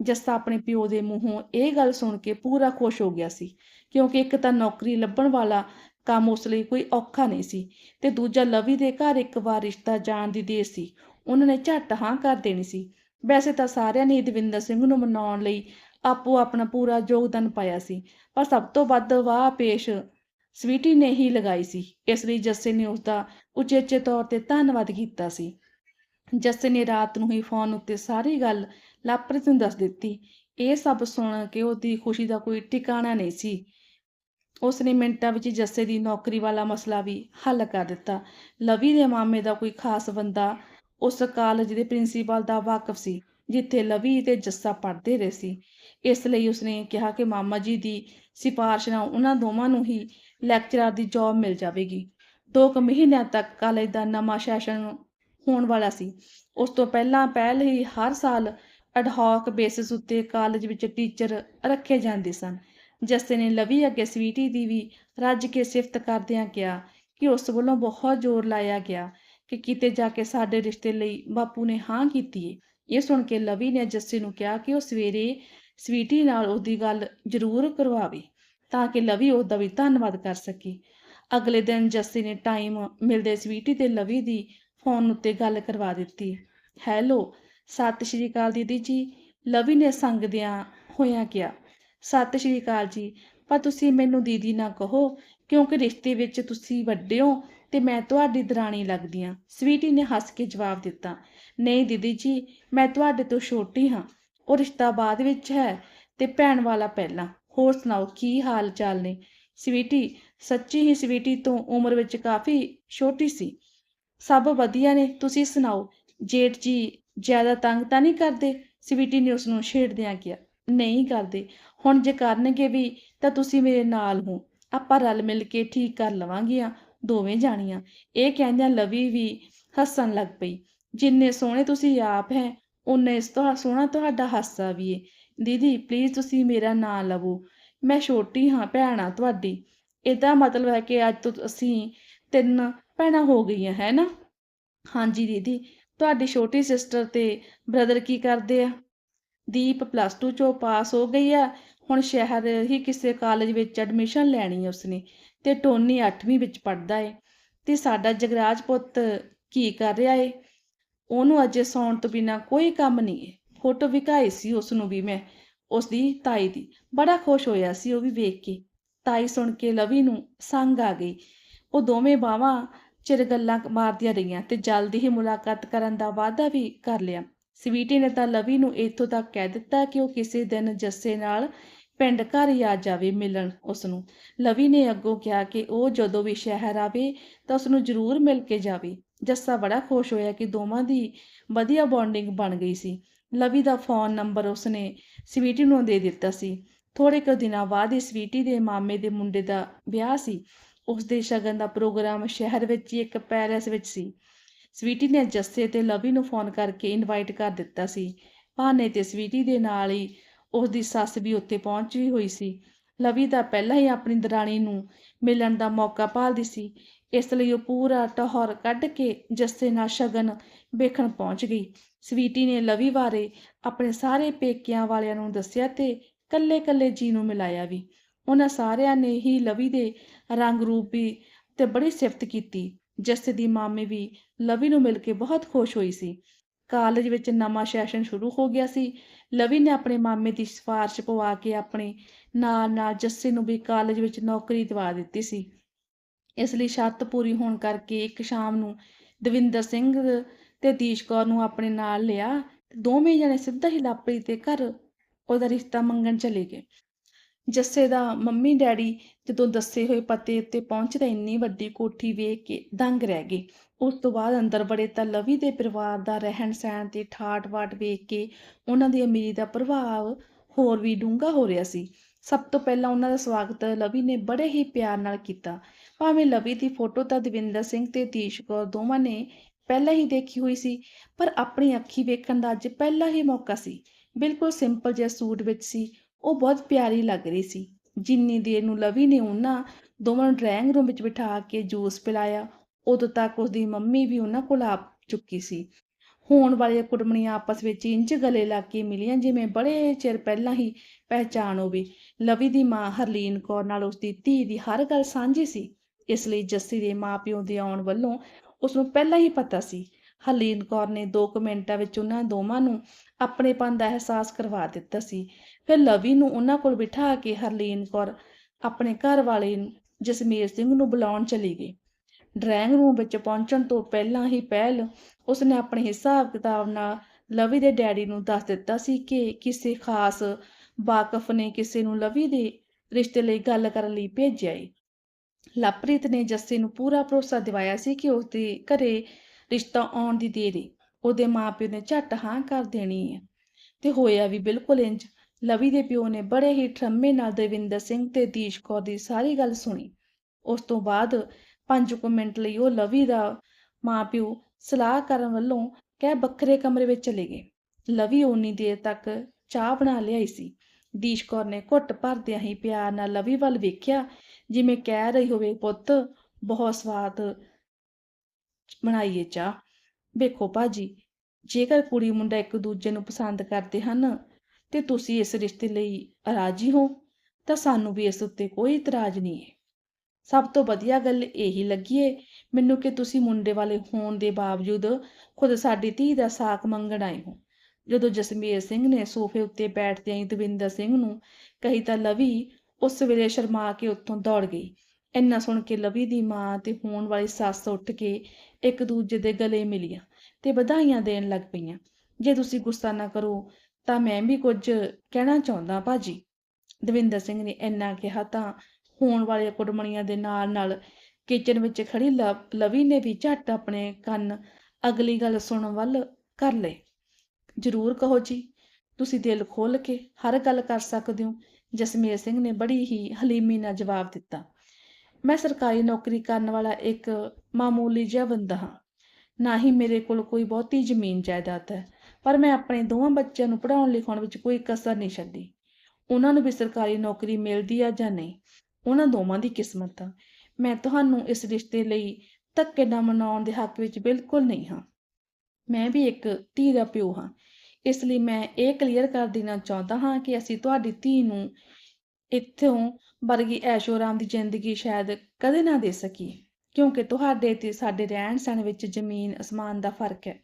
ਜੱਸਾ ਆਪਣੇ ਪਿਓ ਦੇ ਮੂੰਹੋਂ ਇਹ ਗੱਲ ਸੁਣ ਕੇ ਪੂਰਾ ਖੁਸ਼ ਹੋ ਗਿਆ ਸੀ। ਕਿਉਂਕਿ ਇੱਕ ਤਾਂ ਨੌਕਰੀ ਲੱਭਣ ਵਾਲਾ ਕੰਮ ਉਸ ਲਈ ਕੋਈ ਔਖਾ ਨਹੀਂ ਸੀ ਤੇ ਦੂਜਾ ਲਵੀ ਦੇ ਘਰ ਇੱਕ ਵਾਰ ਰਿਸ਼ਤਾ ਜਾਣ ਦੀ ਦੇਰ ਸੀ। ਉਹਨਾਂ ਨੇ ਝੱਟ ਹਾਂ ਕਰ ਦੇਣੀ ਸੀ। ਵੈਸੇ ਤਾਂ ਸਾਰਿਆਂ ਨੇ ਦਵਿੰਦਰ ਸਿੰਘ ਨੂੰ ਮਨਾਉਣ ਲਈ ਆਪੋ ਆਪਣਾ ਪੂਰਾ ਯੋਗਦਾਨ ਪਾਇਆ ਸੀ, ਪਰ ਸਭ ਤੋਂ ਵੱਧ ਵਾਹ ਪੇਸ਼ ਸਵੀਟੀ ਨੇ ਹੀ ਲਗਾਈ ਸੀ। ਇਸ ਲਈ ਜੱਸੇ ਨੇ ਉਸ ਦਾ ਉਚੇਚੇ ਤੌਰ ਤੇ ਧੰਨਵਾਦ ਕੀਤਾ ਸੀ। ਜੱਸੇ ਨੇ ਰਾਤ ਨੂੰ ਹੀ ਫੋਨ ਉੱਤੇ ਸਾਰੀ ਗੱਲ ਲਾਪ੍ਰਿਤ ਨੂੰ ਦੱਸ ਦਿੱਤੀ। ਇਹ ਸਭ ਸੁਣ ਕੇ ਉਹਦੀ ਖੁਸ਼ੀ ਦਾ ਕੋਈ ਟਿਕਾਣਾ ਨਹੀਂ ਸੀ। ਉਸ ਨੇ ਮਿੰਟਾਂ ਵਿੱਚ ਜੱਸੇ ਦੀ ਨੌਕਰੀ ਵਾਲਾ ਮਸਲਾ ਵੀ ਹੱਲ ਕਰ ਦਿੱਤਾ। ਲਵੀ ਦੇ ਮਾਮੇ ਦਾ ਕੋਈ ਖਾਸ ਬੰਦਾ ਉਸ ਕਾਲਜ ਦੇ ਪ੍ਰਿੰਸੀਪਲ ਦਾ ਵਾਕਫ ਸੀ, ਜਿੱਥੇ ਲਵੀ ਤੇ ਜੱਸਾ ਪੜ੍ਹਦੇ ਰਹੇ ਸੀ। ਇਸ ਲਈ ਉਸਨੇ ਕਿਹਾ ਕਿ ਮਾਮਾ ਜੀ ਦੀ ਸਿਫਾਰਿਸ਼ ਨਾਲ ਉਹਨਾਂ ਦੋਵਾਂ ਨੂੰ ਹੀ ਲੈਕਚਰਰ ਦੀ ਜੌਬ ਮਿਲ ਜਾਵੇਗੀ। ਦੋ ਕੁ ਮਹੀਨਿਆਂ ਤੱਕ ਕਾਲਜ ਦਾ ਨਵਾਂ ਸੈਸ਼ਨ ਹੋਣ ਵਾਲਾ ਸੀ। ਉਸ ਤੋਂ ਪਹਿਲਾਂ ਪਹਿਲ ਹੀ ਹਰ ਸਾਲ ਅਡਹੌਕ ਬੇਸਿਸ ਉੱਤੇ ਕਾਲਜ ਵਿੱਚ ਟੀਚਰ ਰੱਖੇ ਜਾਂਦੇ ਸਨ। ਜੱਸੇ ਨੇ ਲਵੀ ਅੱਗੇ ਸਵੀਟੀ ਦੀ ਵੀ ਰੱਜ ਕੇ ਸਿਫਤ ਕਰਦਿਆਂ ਕਿਹਾ ਕਿ ਉਸ ਵੱਲੋਂ ਬਹੁਤ ਜ਼ੋਰ ਲਾਇਆ ਗਿਆ ਕਿ ਕਿਤੇ ਜਾ ਕੇ ਸਾਡੇ ਰਿਸ਼ਤੇ ਲਈ ਬਾਪੂ ਨੇ ਹਾਂ ਕੀਤੀ ਏ। ਇਹ ਸੁਣ ਕੇ ਲਵੀ ਨੇ ਜੱਸੇ ਨੂੰ ਕਿਹਾ ਕਿ ਉਹ ਸਵੇਰੇ ਸਵੀਟੀ ਨਾਲ ਉਹਦੀ ਗੱਲ ਜ਼ਰੂਰ ਕਰਵਾਵੇ ਤਾਂ ਕਿ ਲਵੀ ਉਹਦਾ ਵੀ ਧੰਨਵਾਦ ਕਰ ਸਕੇ। ਅਗਲੇ ਦਿਨ ਜੱਸੀ ਨੇ ਟਾਈਮ ਮਿਲਦੇ ਸਵੀਟੀ ਤੇ ਲਵੀ ਦੀ ਫੋਨ ਉੱਤੇ ਗੱਲ ਕਰਵਾ ਦਿੱਤੀ। ਹੈਲੋ, ਸਤਿ ਸ਼੍ਰੀ ਅਕਾਲ ਦੀਦੀ ਜੀ। ਲਵੀ ਨੇ ਸੰਗਦਿਆਂ ਹੋਇਆਂ ਕਿਹਾ ਸਤਿ ਸ਼੍ਰੀ ਅਕਾਲ ਜੀ। ਪਰ ਤੁਸੀਂ ਮੈਨੂੰ ਦੀਦੀ ਨਾ ਕਹੋ, ਕਿਉਂਕਿ ਰਿਸ਼ਤੇ ਵਿੱਚ ਤੁਸੀਂ ਵੱਡੇ ਹੋ ਤੇ ਮੈਂ ਤੁਹਾਡੀ ਦਰਾਣੀ ਲੱਗਦੀ ਹਾਂ। ਸਵੀਟੀ ਨੇ ਹੱਸ ਕੇ ਜਵਾਬ ਦਿੱਤਾ, ਨਹੀਂ ਦੀਦੀ ਜੀ, ਮੈਂ ਤੁਹਾਡੇ ਤੋਂ ਛੋਟੀ ਹਾਂ। ਉਹ ਰਿਸ਼ਤਾ ਬਾਅਦ ਵਿੱਚ ਹੈ ਤੇ ਭੈਣ ਵਾਲਾ ਪਹਿਲਾਂ। ਹੋਰ ਸੁਣਾਓ, ਕੀ ਹਾਲ ਚਾਲ ਨੇ? ਸਵੀਟੀ, ਸੱਚੀ ਹੀ ਸਵੀਟੀ ਤੋਂ ਉਮਰ ਵਿੱਚ ਕਾਫੀ ਛੋਟੀ ਸੀ। ਸਭ ਵਧੀਆ ਨੇ, ਤੁਸੀਂ ਸੁਣਾਓ, ਜੇਠ ਜੀ ਜ਼ਿਆਦਾ ਤੰਗ ਤਾਂ ਨਹੀਂ ਕਰਦੇ? ਸਵੀਟੀ ਨੇ ਉਸ ਨੂੰ ਛੇੜਦਿਆਂ ਕਿਹਾ, ਨਹੀਂ ਕਰਦੇ। ਹੁਣ ਜੇ ਕਰਨਗੇ ਵੀ, ਤਾਂ ਤੁਸੀਂ ਮੇਰੇ ਨਾਲ ਹੋ। ਆਪਾਂ ਰਲ ਮਿਲ ਕੇ ਠੀਕ ਕਰ ਲਵਾਂਗੀਆਂ ਦੋਵੇਂ ਜਾਣੀਆਂ। ਇਹ ਕਹਿੰਦਿਆਂ ਲਵੀ ਵੀ ਹੱਸਣ ਲੱਗ ਪਈ। ਜਿੰਨੇ ਸੋਹਣੇ ਤੁਸੀਂ ਆਪ ਹੈ ਉਨੇ ਇਸ ਤੋਂ ਸੋਹਣਾ ਤੁਹਾਡਾ ਹਾਸਾ ਵੀ ਏ। ਦੀਦੀ ਪਲੀਜ਼ ਤੁਸੀਂ ਮੇਰਾ ਨਾਂ ਲਵੋ। ਮੈਂ ਛੋਟੀ ਹਾਂ, ਭੈਣ ਆ ਤੁਹਾਡੀ। ਇਹਦਾ ਮਤਲਬ ਹੈ ਕਿ ਅੱਜ ਤੋਂ ਅਸੀਂ ਤਿੰਨ ਭੈਣਾਂ ਹੋ ਗਈਆਂ, ਹੈ ਨਾ? ਹਾਂਜੀ ਦੀਦੀ, ਤੁਹਾਡੀ ਛੋਟੀ ਸਿਸਟਰ ਤੇ ਬ੍ਰਦਰ ਕੀ ਕਰਦੇ ਆ? ਦੀਪ ਪਲੱਸ 2 ਚੋਂ ਪਾਸ ਹੋ ਗਈ ਆ ਹੁਣ ਸ਼ਹਿਰ ਹੀ ਕਿਸੇ ਕਾਲਜ ਵਿੱਚ ਐਡਮਿਸ਼ਨ ਲੈਣੀ ਹੈ ਉਸਨੇ ਤੇ ਟੋਨੀ 8ਵੀਂ ਵਿੱਚ ਪੜਦਾ ਏ। ਤੇ ਸਾਡਾ ਜਗਰਾਜ ਪੁੱਤ ਕੀ ਕਰ ਰਿਹਾ ਏ? ਉਹਨੂੰ ਅਜੇ ਸੌਣ ਤੋਂ ਬਿਨਾ ਕੋਈ ਕੰਮ ਨਹੀਂ ਏ। ਫੋਟੋ ਵਿਖਾਈ ਸੀ ਉਸ ਨੂੰ ਵੀ ਮੈਂ ਉਸ ਦੀ ਤਾਈ ਦੀ। ਬੜਾ ਖੁਸ਼ ਹੋਇਆ ਸੀ ਉਹ ਵੀ ਵੇਖ ਕੇ। ਤਾਈ ਸੁਣ ਕੇ ਲਵੀ ਨੂੰ ਸੰਗ ਆ ਗਈ। ਉਹ ਦੋਵੇਂ ਬਾਵਾਂ ਚਿਰ ਗੱਲਾਂ ਮਾਰਦੀਆਂ ਰਹੀਆਂ ਤੇ ਜਲਦੀ ਹੀ ਮੁਲਾਕਾਤ ਕਰਨ ਦਾ ਵਾਅਦਾ ਵੀ ਕਰ ਲਿਆ। ਸਵੀਟੀ ਨੇ ਤਾਂ ਲਵੀ ਨੂੰ ਇੱਥੋਂ ਤੱਕ ਕਹਿ ਦਿੱਤਾ ਕਿ ਉਹ ਕਿਸੇ ਦਿਨ ਜੱਸੇ ਨਾਲ ਪਿੰਡ ਘਰ ਹੀ ਆ ਜਾਵੇ ਮਿਲਣ ਉਸ ਨੂੰ ਲਵੀ ਨੇ ਅੱਗੋਂ ਕਿਹਾ ਕਿ ਉਹ ਜਦੋਂ ਵੀ ਸ਼ਹਿਰ ਆਵੇ ਤਾਂ ਉਸ ਨੂੰ ਜ਼ਰੂਰ ਮਿਲ ਕੇ ਜਾਵੇ। ਜੱਸਾ ਬੜਾ ਖੁਸ਼ ਹੋਇਆ ਕਿ ਦੋਵਾਂ ਦੀ ਵਧੀਆ ਬੌਂਡਿੰਗ ਬਣ ਗਈ ਸੀ। ਲਵੀ ਦਾ ਫੋਨ ਨੰਬਰ ਉਸਨੇ ਸਵੀਟੀ ਨੂੰ ਦੇ ਦਿੱਤਾ ਸੀ। ਥੋੜੇ ਕੁ ਦਿਨਾਂ ਬਾਅਦ ਹੀ ਸਵੀਟੀ ਦੇ ਮਾਮੇ ਦੇ ਮੁੰਡੇ ਦਾ ਵਿਆਹ ਸੀ। ਉਸ ਦੇ ਸ਼ਗਨ ਦਾ ਪ੍ਰੋਗਰਾਮ ਸ਼ਹਿਰ ਵਿੱਚ ਹੀ ਇੱਕ ਪੈਲੇਸ ਵਿੱਚ ਸੀ। ਸਵੀਟੀ ਨੇ ਜੱਸੇ ਤੇ ਲਵੀ ਨੂੰ ਫੋਨ ਕਰਕੇ ਇਨਵਾਈਟ ਕਰ ਦਿੱਤਾ ਸੀ। ਭਾਨੇ ਤੇ ਸਵੀਟੀ ਦੇ ਨਾਲ ਹੀ ਉਸ ਦੀ ਸੱਸ ਵੀ ਉੱਥੇ ਪਹੁੰਚੀ ਹੋਈ ਸੀ। ਲਵੀ ਤਾਂ ਪਹਿਲਾਂ ਹੀ ਆਪਣੀ ਦਰਾਣੀ ਨੂੰ ਮਿਲਣ ਦਾ ਮੌਕਾ ਭਾਲਦੀ ਸੀ। ਇਸ ਲਈ ਉਹ ਪੂਰਾ ਟਹੌਰ ਕੱਢ ਕੇ ਜੱਸੇ ਨਾਲ ਸ਼ਗਨ ਵੇਖਣ ਪਹੁੰਚ ਗਈ। ਸਵੀਟੀ ਨੇ ਲਵੀ ਬਾਰੇ ਆਪਣੇ ਸਾਰੇ ਪੇਕਿਆਂ ਵਾਲਿਆਂ ਨੂੰ ਦੱਸਿਆ ਤੇ ਕੱਲੇ-ਕੱਲੇ ਜੀ ਨੂੰ ਮਿਲਾਇਆ ਵੀ। ਉਹਨਾਂ ਸਾਰਿਆਂ ਨੇ ਹੀ ਲਵੀ ਦੇ ਰੰਗ ਰੂਪ ਵੀ ਤੇ ਬੜੀ ਸਿਫਤ ਕੀਤੀ। ਜੱਸੇ ਦੀ ਮਾਮੀ ਵੀ ਲਵੀ ਨੂੰ ਮਿਲ ਕੇ ਬਹੁਤ ਖੁਸ਼ ਹੋਈ ਸੀ। ਕਾਲਜ ਵਿੱਚ ਨਵਾਂ ਸੈਸ਼ਨ ਸ਼ੁਰੂ ਹੋ ਗਿਆ ਸੀ ਲਵੀ ਨੇ ਆਪਣੇ ਮਾਮੇ ਦੀ ਸਿਫਾਰਿਸ਼ ਪਵਾ ਕੇ ਆਪਣੇ ਨਾਲ ਨਾਲ ਜੱਸੇ ਨੂੰ ਵੀ ਕਾਲਜ ਵਿੱਚ ਨੌਕਰੀ ਦਿਵਾ ਦਿੱਤੀ ਸੀ। ਇਸ ਲਈ ਸ਼ਰਤ ਪੂਰੀ ਹੋਣ ਕਰਕੇ ਇੱਕ ਸ਼ਾਮ ਨੂੰ ਦਵਿੰਦਰ ਸਿੰਘ ਤੇ ਦੀਸ਼ ਕੌਰ ਨੂੰ ਆਪਣੇ ਨਾਲ ਲਿਆ ਦੋਵੇਂ ਜਣੇ ਸਿੱਧਾ ਹੀ ਲਾਪਰੀ ਦੇ ਘਰ ਉਹਦਾ ਰਿਸ਼ਤਾ ਮੰਗਣ ਚਲੇ ਗਏ। ਜੱਸੇ ਦਾ ਮੰਮੀ ਡੈਡੀ ਜਦੋਂ ਦੱਸੇ ਹੋਏ ਪਤੇ ਉੱਤੇ ਪਹੁੰਚਦਾ ਇੰਨੀ ਵੱਡੀ ਕੋਠੀ ਵੇਖ ਕੇ ਦੰਗ ਰਹਿ ਗਏ। ਉਸ ਤੋਂ ਬਾਅਦ ਅੰਦਰ ਬੜੇ ਤਾਂ ਲਵੀ ਦੇ ਪਰਿਵਾਰ ਦਾ ਰਹਿਣ ਸਹਿਣ ਤੇ ਠਾਟ ਬਾਟ ਵੇਖ ਕੇ ਉਹਨਾਂ ਦੀ ਅਮੀਰੀ ਦਾ ਪ੍ਰਭਾਵ ਹੋਰ ਵੀ ਡੂੰਘਾ ਹੋ ਰਿਹਾ ਸੀ। ਸਭ ਤੋਂ ਪਹਿਲਾਂ ਉਹਨਾਂ ਦਾ ਸਵਾਗਤ ਲਵੀ ਨੇ ਬੜੇ ਹੀ ਪਿਆਰ ਨਾਲ ਕੀਤਾ। ਭਾਵੇਂ ਲਵੀ ਦੀ ਫੋਟੋ ਤਾਂ ਦਵਿੰਦਰ ਸਿੰਘ ਤੇ ਦੀਸ਼ ਕੌਰ ਦੋਵਾਂ ਨੇ ਪਹਿਲਾਂ ਹੀ ਦੇਖੀ ਹੋਈ ਸੀ, ਪਰ ਆਪਣੀ ਅੱਖੀ ਵੇਖਣ ਦਾ ਅੱਜ ਪਹਿਲਾ ਹੀ ਮੌਕਾ ਸੀ। ਬਿਲਕੁਲ ਸਿੰਪਲ ਜਿਹਾ ਸੂਟ ਵਿੱਚ ਸੀ ਉਹ ਬਹੁਤ ਪਿਆਰੀ ਲੱਗ ਰਹੀ ਸੀ। ਜਿੰਨੀ ਦੇਰ ਨੂੰ ਲਵੀ ਨੇ ਉਹਨਾਂ ਦੋਵਾਂ ਨੂੰ ਡਰਾਇੰਗ ਰੂਮ ਵਿੱਚ ਬਿਠਾ ਕੇ ਜੂਸ ਪਿਲਾਇਆ, ਉਦੋਂ ਤੱਕ ਉਸਦੀ ਮੰਮੀ ਵੀ ਉਹਨਾਂ ਕੋਲ ਆ ਚੁੱਕੀ ਸੀ। ਹੋਣ ਵਾਲੀਆਂ ਕੁੜਮਣੀਆਂ ਆਪਸ ਵਿੱਚ ਇੰਜ ਗਲੇ ਲੱਗ ਕੇ ਮਿਲੀਆਂ ਜਿਵੇਂ ਬੜੇ ਚਿਰ ਪਹਿਲਾਂ ਹੀ ਪਹਿਚਾਣ ਹੋਵੇ। ਲਵੀ ਦੀ ਮਾਂ ਹਰਲੀਨ ਕੌਰ ਨਾਲ ਉਸਦੀ ਧੀ ਦੀ ਹਰ ਗੱਲ ਸਾਂਝੀ ਸੀ। ਇਸ ਲਈ ਜੱਸੀ ਦੇ ਮਾਪਿਓ ਦੇ ਆਉਣ ਵੱਲੋਂ ਉਸ ਨੂੰ ਪਹਿਲਾਂ ਹੀ ਪਤਾ ਸੀ। ਹਰਲੀਨ ਕੌਰ ਨੇ 2 ਮਿੰਟਾਂ ਵਿੱਚ ਉਹਨਾਂ ਦੋਵਾਂ ਨੂੰ ਆਪਣੇਪਨ ਦਾ ਅਹਿਸਾਸ ਕਰਵਾ ਦਿੱਤਾ ਸੀ। ਫਿਰ ਲਵੀ ਨੂੰ ਉਹਨਾਂ ਕੋਲ ਬਿਠਾ ਕੇ ਹਰਲੀਨ ਕੌਰ ਆਪਣੇ ਘਰ ਵਾਲੇ ਜਸਮੀਰ ਸਿੰਘ ਨੂੰ ਬੁਲਾਉਣ ਚਲੀ ਗਈ। ਡਰਾਇੰਗ ਰੂਮ ਵਿੱਚ ਪਹੁੰਚਣ ਤੋਂ ਪਹਿਲਾਂ ਹੀ ਪਹਿਲ ਉਸਨੇ ਆਪਣੇ ਹਿਸਾਬ ਕਿਤਾਬ ਨਾਲ ਲਵੀ ਦੇ ਡੈਡੀ ਨੂੰ ਦੱਸ ਦਿੱਤਾ ਸੀ ਕਿ ਕਿਸੇ ਖਾਸ ਵਾਕਫ ਨੇ ਕਿਸੇ ਨੂੰ ਲਵੀ ਦੇ ਰਿਸ਼ਤੇ ਲਈ ਗੱਲ ਕਰਨ ਲਈ ਭੇਜਿਆ ਏ ਲਪ੍ਰੀਤ ਨੇ ਜੱਸੀ ਨੂੰ ਪੂਰਾ ਭਰੋਸਾ ਦਿਵਾਇਆ ਸੀ ਕਿ ਉਸ ਦੇ ਘਰੇ ਰਿਸ਼ਤਾ ਆਉਣ ਦੀ ਦੇਰ ਏ ਉਹਦੇ ਮਾਪਿਓ ਨੇ ਝੱਟ ਹਾਂ ਕਰ ਦੇਣੀ ਹੈ ਤੇ ਹੋਇਆ ਵੀ ਬਿਲਕੁਲ ਇੰਜ ਲਵੀ ਦੇ ਪਿਓ ਨੇ ਬੜੇ ਹੀ ਠਰਮੇ ਨਾਲ ਦਵਿੰਦਰ ਸਿੰਘ ਤੇ ਦੀਸ਼ ਕੌਰ ਦੀ ਸਾਰੀ ਗੱਲ ਸੁਣੀ। ਉਸ ਤੋਂ ਬਾਅਦ ਪੰਜ ਕੁ ਮਿੰਟ ਲਈ ਉਹ ਲਵੀ ਦਾ ਮਾਪਿਓ ਸਲਾਹ ਕਰਨ ਵੱਲੋਂ ਕਹਿ ਵੱਖਰੇ ਕਮਰੇ ਵਿੱਚ ਚਲੇ ਗਏ। ਲਵੀ ਓਨੀ ਦੇਰ ਤੱਕ ਚਾਹ ਬਣਾ ਲਿਆਈ ਸੀ। ਦੀਸ਼ ਕੌਰ ਨੇ ਘੁੱਟ ਭਰਦਿਆਂ ਹੀ ਪਿਆਰ ਨਾਲ ਲਵੀ ਵੱਲ ਵੇਖਿਆ, ਜਿਵੇਂ ਕਹਿ ਰਹੀ ਹੋਵੇ, ਪੁੱਤ, ਬਹੁਤ ਸਵਾਦ ਬਣਾਈਏ ਚਾਹ। ਵੇਖੋ ਭਾਜੀ, ਜੇਕਰ ਕੁੜੀ ਮੁੰਡਾ ਇੱਕ ਦੂਜੇ ਨੂੰ ਪਸੰਦ ਕਰਦੇ ਹਨ ਤੇ ਤੁਸੀਂ ਇਸ ਰਿਸ਼ਤੇ ਲਈ ਰਾਜੀ ਹੋ, ਤਾਂ ਸਾਨੂੰ ਵੀ ਇਸ ਉੱਤੇ ਕੋਈ ਇਤਰਾਜ਼ ਨਹੀਂ ਹੈ। ਸਭ ਤੋਂ ਵਧੀਆ ਗੱਲ ਇਹੀ ਲੱਗੀਏ ਮੈਨੂੰ ਕਿ ਤੁਸੀਂ ਮੁੰਡੇ ਵਾਲੇ ਹੋਣ ਦੇ ਬਾਵਜੂਦ ਖੁਦ ਸਾਡੀ ਧੀ ਦਾ ਸਾਕ ਮੰਗਣ ਆਏ ਹੋ। ਜਦੋਂ ਜਸਮੀਰ ਸਿੰਘ ਨੇ ਸੋਫੇ ਉੱਤੇ ਬੈਠਦਿਆਂ ਹੀ ਦਵਿੰਦਰ ਸਿੰਘ ਨੂੰ ਕਹੀ ਤਾਂ ਲਵੀ, ਉਸ ਵੇਲੇ ਸ਼ਰਮਾ ਕੇ ਉੱਥੋਂ ਦੌੜ ਗਈ। ਇੰਨਾ ਸੁਣ ਕੇ ਲਵੀ ਦੀ ਮਾਂ ਤੇ ਹੋਣ ਵਾਲੀ ਸੱਸ ਉੱਠ ਕੇ ਇੱਕ ਦੂਜੇ ਦੇ ਗਲੇ ਮਿਲੀਆਂ ਤੇ ਵਧਾਈਆਂ ਦੇਣ ਲੱਗ ਪਈਆਂ। ਜੇ ਤੁਸੀਂ ਗੁੱਸਾ ਨਾ ਕਰੋ ਤਾਂ ਮੈਂ ਵੀ ਕੁਝ ਕਹਿਣਾ ਚਾਹੁੰਦਾ ਭਾਜੀ। ਦਵਿੰਦਰ ਸਿੰਘ ਨੇ ਇੰਨਾ ਕਿਹਾ ਤਾਂ ਹੋਣ ਵਾਲੀਆਂ ਕੁੜਮਣੀਆਂ ਦੇ ਨਾਲ ਨਾਲ ਕਿਚਨ ਵਿੱਚ ਖੜੀ ਲਵ- ਲਵੀ ਨੇ ਵੀ ਝੱਟ ਆਪਣੇ ਕੰਨ ਅਗਲੀ ਗੱਲ ਸੁਣਨ ਵੱਲ ਕਰ ਲਏ। ਜ਼ਰੂਰ ਕਹੋ ਜੀ, ਤੁਸੀਂ ਦਿਲ ਖੋਲ ਕੇ ਹਰ ਗੱਲ ਕਰ ਸਕਦੇ ਹੋ, ਜਸਮੀਰ ਸਿੰਘ ਨੇ ਬੜੀ ਹੀ ਹਲੀਮੀ ਨਾਲ ਜਵਾਬ ਦਿੱਤਾ। ਮੈਂ ਸਰਕਾਰੀ ਨੌਕਰੀ ਕਰਨ ਵਾਲਾ ਇੱਕ ਮਾਮੂਲੀ ਜਿਹਾ ਬੰਦਾ ਹਾਂ। ਨਾ ਹੀ ਮੇਰੇ ਕੋਲ ਕੋਈ ਬਹੁਤੀ ਜ਼ਮੀਨ ਜਾਇਦਾਦ ਹੈ। ਪਰ ਮੈਂ ਆਪਣੇ ਦੋਵਾਂ ਬੱਚਿਆਂ ਨੂੰ ਪੜ੍ਹਾਉਣ ਲਿਖਾਉਣ ਵਿੱਚ ਕੋਈ ਕਸਰ ਨਹੀਂ ਛੱਡੀ। ਉਹਨਾਂ ਨੂੰ ਵੀ ਸਰਕਾਰੀ ਨੌਕਰੀ ਮਿਲਦੀ ਆ ਜਾਂ ਨਹੀਂ? ਉਹਨਾਂ ਦੋਵਾਂ ਦੀ ਕਿਸਮਤ ਆ। ਮੈਂ ਤੁਹਾਨੂੰ ਇਸ ਰਿਸ਼ਤੇ ਲਈ ਧੱਕੇ ਨਾਲ ਮਨਾਉਣ ਦੇ ਹੱਕ ਵਿੱਚ ਬਿਲਕੁਲ ਨਹੀਂ ਹਾਂ। ਮੈਂ ਵੀ ਇੱਕ ਧੀ ਦਾ ਪਿਓ ਹਾਂ। ਇਸ ਲਈ ਮੈਂ ਇਹ ਕਲੀਅਰ ਕਰ ਦੇਣਾ ਚਾਹੁੰਦਾ ਹਾਂ ਕਿ ਅਸੀਂ ਤੁਹਾਡੀ ਧੀ ਨੂੰ ਇੱਥੋਂ ਵਰਗੀ ਐਸ਼ੋਰਾਮ ਦੀ ਜ਼ਿੰਦਗੀ ਸ਼ਾਇਦ ਕਦੇ ਨਾ ਦੇ ਸਕੀਏ, ਕਿਉਂਕਿ ਤੁਹਾਡੇ ਤੇ ਸਾਡੇ ਰਹਿਣ ਸਹਿਣ ਵਿੱਚ ਜ਼ਮੀਨ ਅਸਮਾਨ ਦਾ ਫ਼ਰਕ ਹੈ।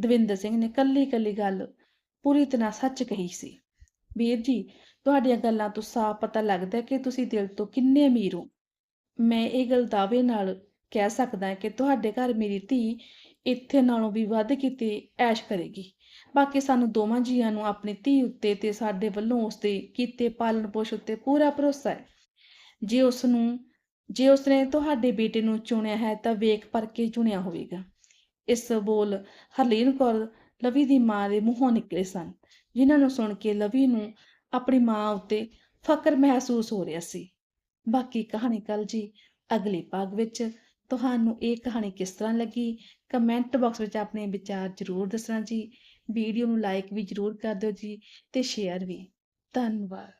ਦਵਿੰਦਰ ਸਿੰਘ ਨੇ ਕੱਲੀ ਕੱਲੀ ਗੱਲ ਪੂਰੀ ਤਰ੍ਹਾਂ ਸੱਚ ਕਹੀ ਸੀ। ਵੀਰ ਜੀ, ਤੁਹਾਡੀਆਂ ਗੱਲਾਂ ਤੋਂ ਸਾਫ਼ ਪਤਾ ਲੱਗਦਾ ਹੈ ਕਿ ਤੁਸੀਂ ਦਿਲ ਤੋਂ ਕਿੰਨੇ ਅਮੀਰ ਹੋ। ਮੈਂ ਇਹ ਗੱਲ ਦਾਅਵੇ ਨਾਲ ਕਹਿ ਸਕਦਾ ਕਿ ਤੁਹਾਡੇ ਘਰ ਮੇਰੀ ਧੀ ਇੱਥੇ ਨਾਲੋਂ ਵੀ ਵੱਧ ਕਿਤੇ ਐਸ਼ ਕਰੇਗੀ। ਬਾਕੀ ਸਾਨੂੰ ਦੋਵਾਂ ਜੀਆਂ ਨੂੰ ਆਪਣੀ ਧੀ ਉੱਤੇ ਤੇ ਸਾਡੇ ਵੱਲੋਂ ਉਸ ਦੇ ਕੀਤੇ ਪਾਲਣ ਪੋਸ਼ ਉੱਤੇ ਪੂਰਾ ਭਰੋਸਾ ਹੈ। ਜੇ ਉਸ ਨੂੰ ਜੇ ਉਸਨੇ ਤੁਹਾਡੇ ਬੇਟੇ ਨੂੰ ਚੁਣਿਆ ਹੈ ਤਾਂ ਵੇਖ ਪਰ ਕੇ ਚੁਣਿਆ ਹੋਵੇਗਾ। ਇਸ ਬੋਲ ਹਰਲੀਨ ਕੌਰ ਲਵੀ ਦੀ ਮਾਂ ਦੇ ਮੂੰਹੋਂ ਨਿਕਲੇ ਸਨ, ਜਿਨ੍ਹਾਂ ਨੂੰ ਸੁਣ ਕੇ ਲਵੀ ਨੂੰ ਆਪਣੀ ਮਾਂ ਉੱਤੇ ਫਕਰ ਮਹਿਸੂਸ ਹੋ ਰਿਹਾ ਸੀ। ਬਾਕੀ ਕਹਾਣੀ ਕੱਲ ਜੀ ਅਗਲੇ ਭਾਗ ਵਿੱਚ। ਤੁਹਾਨੂੰ ਇਹ ਕਹਾਣੀ ਕਿਸ ਤਰ੍ਹਾਂ ਲੱਗੀ? ਕਮੈਂਟ ਬਾਕਸ ਵਿੱਚ ਆਪਣੇ ਵਿਚਾਰ ਜ਼ਰੂਰ ਦੱਸਣਾ ਜੀ। ਵੀਡੀਓ ਨੂੰ ਲਾਈਕ ਵੀ ਜ਼ਰੂਰ ਕਰ ਦਿਓ ਜੀ ਤੇ ਸ਼ੇਅਰ ਵੀ। ਧੰਨਵਾਦ।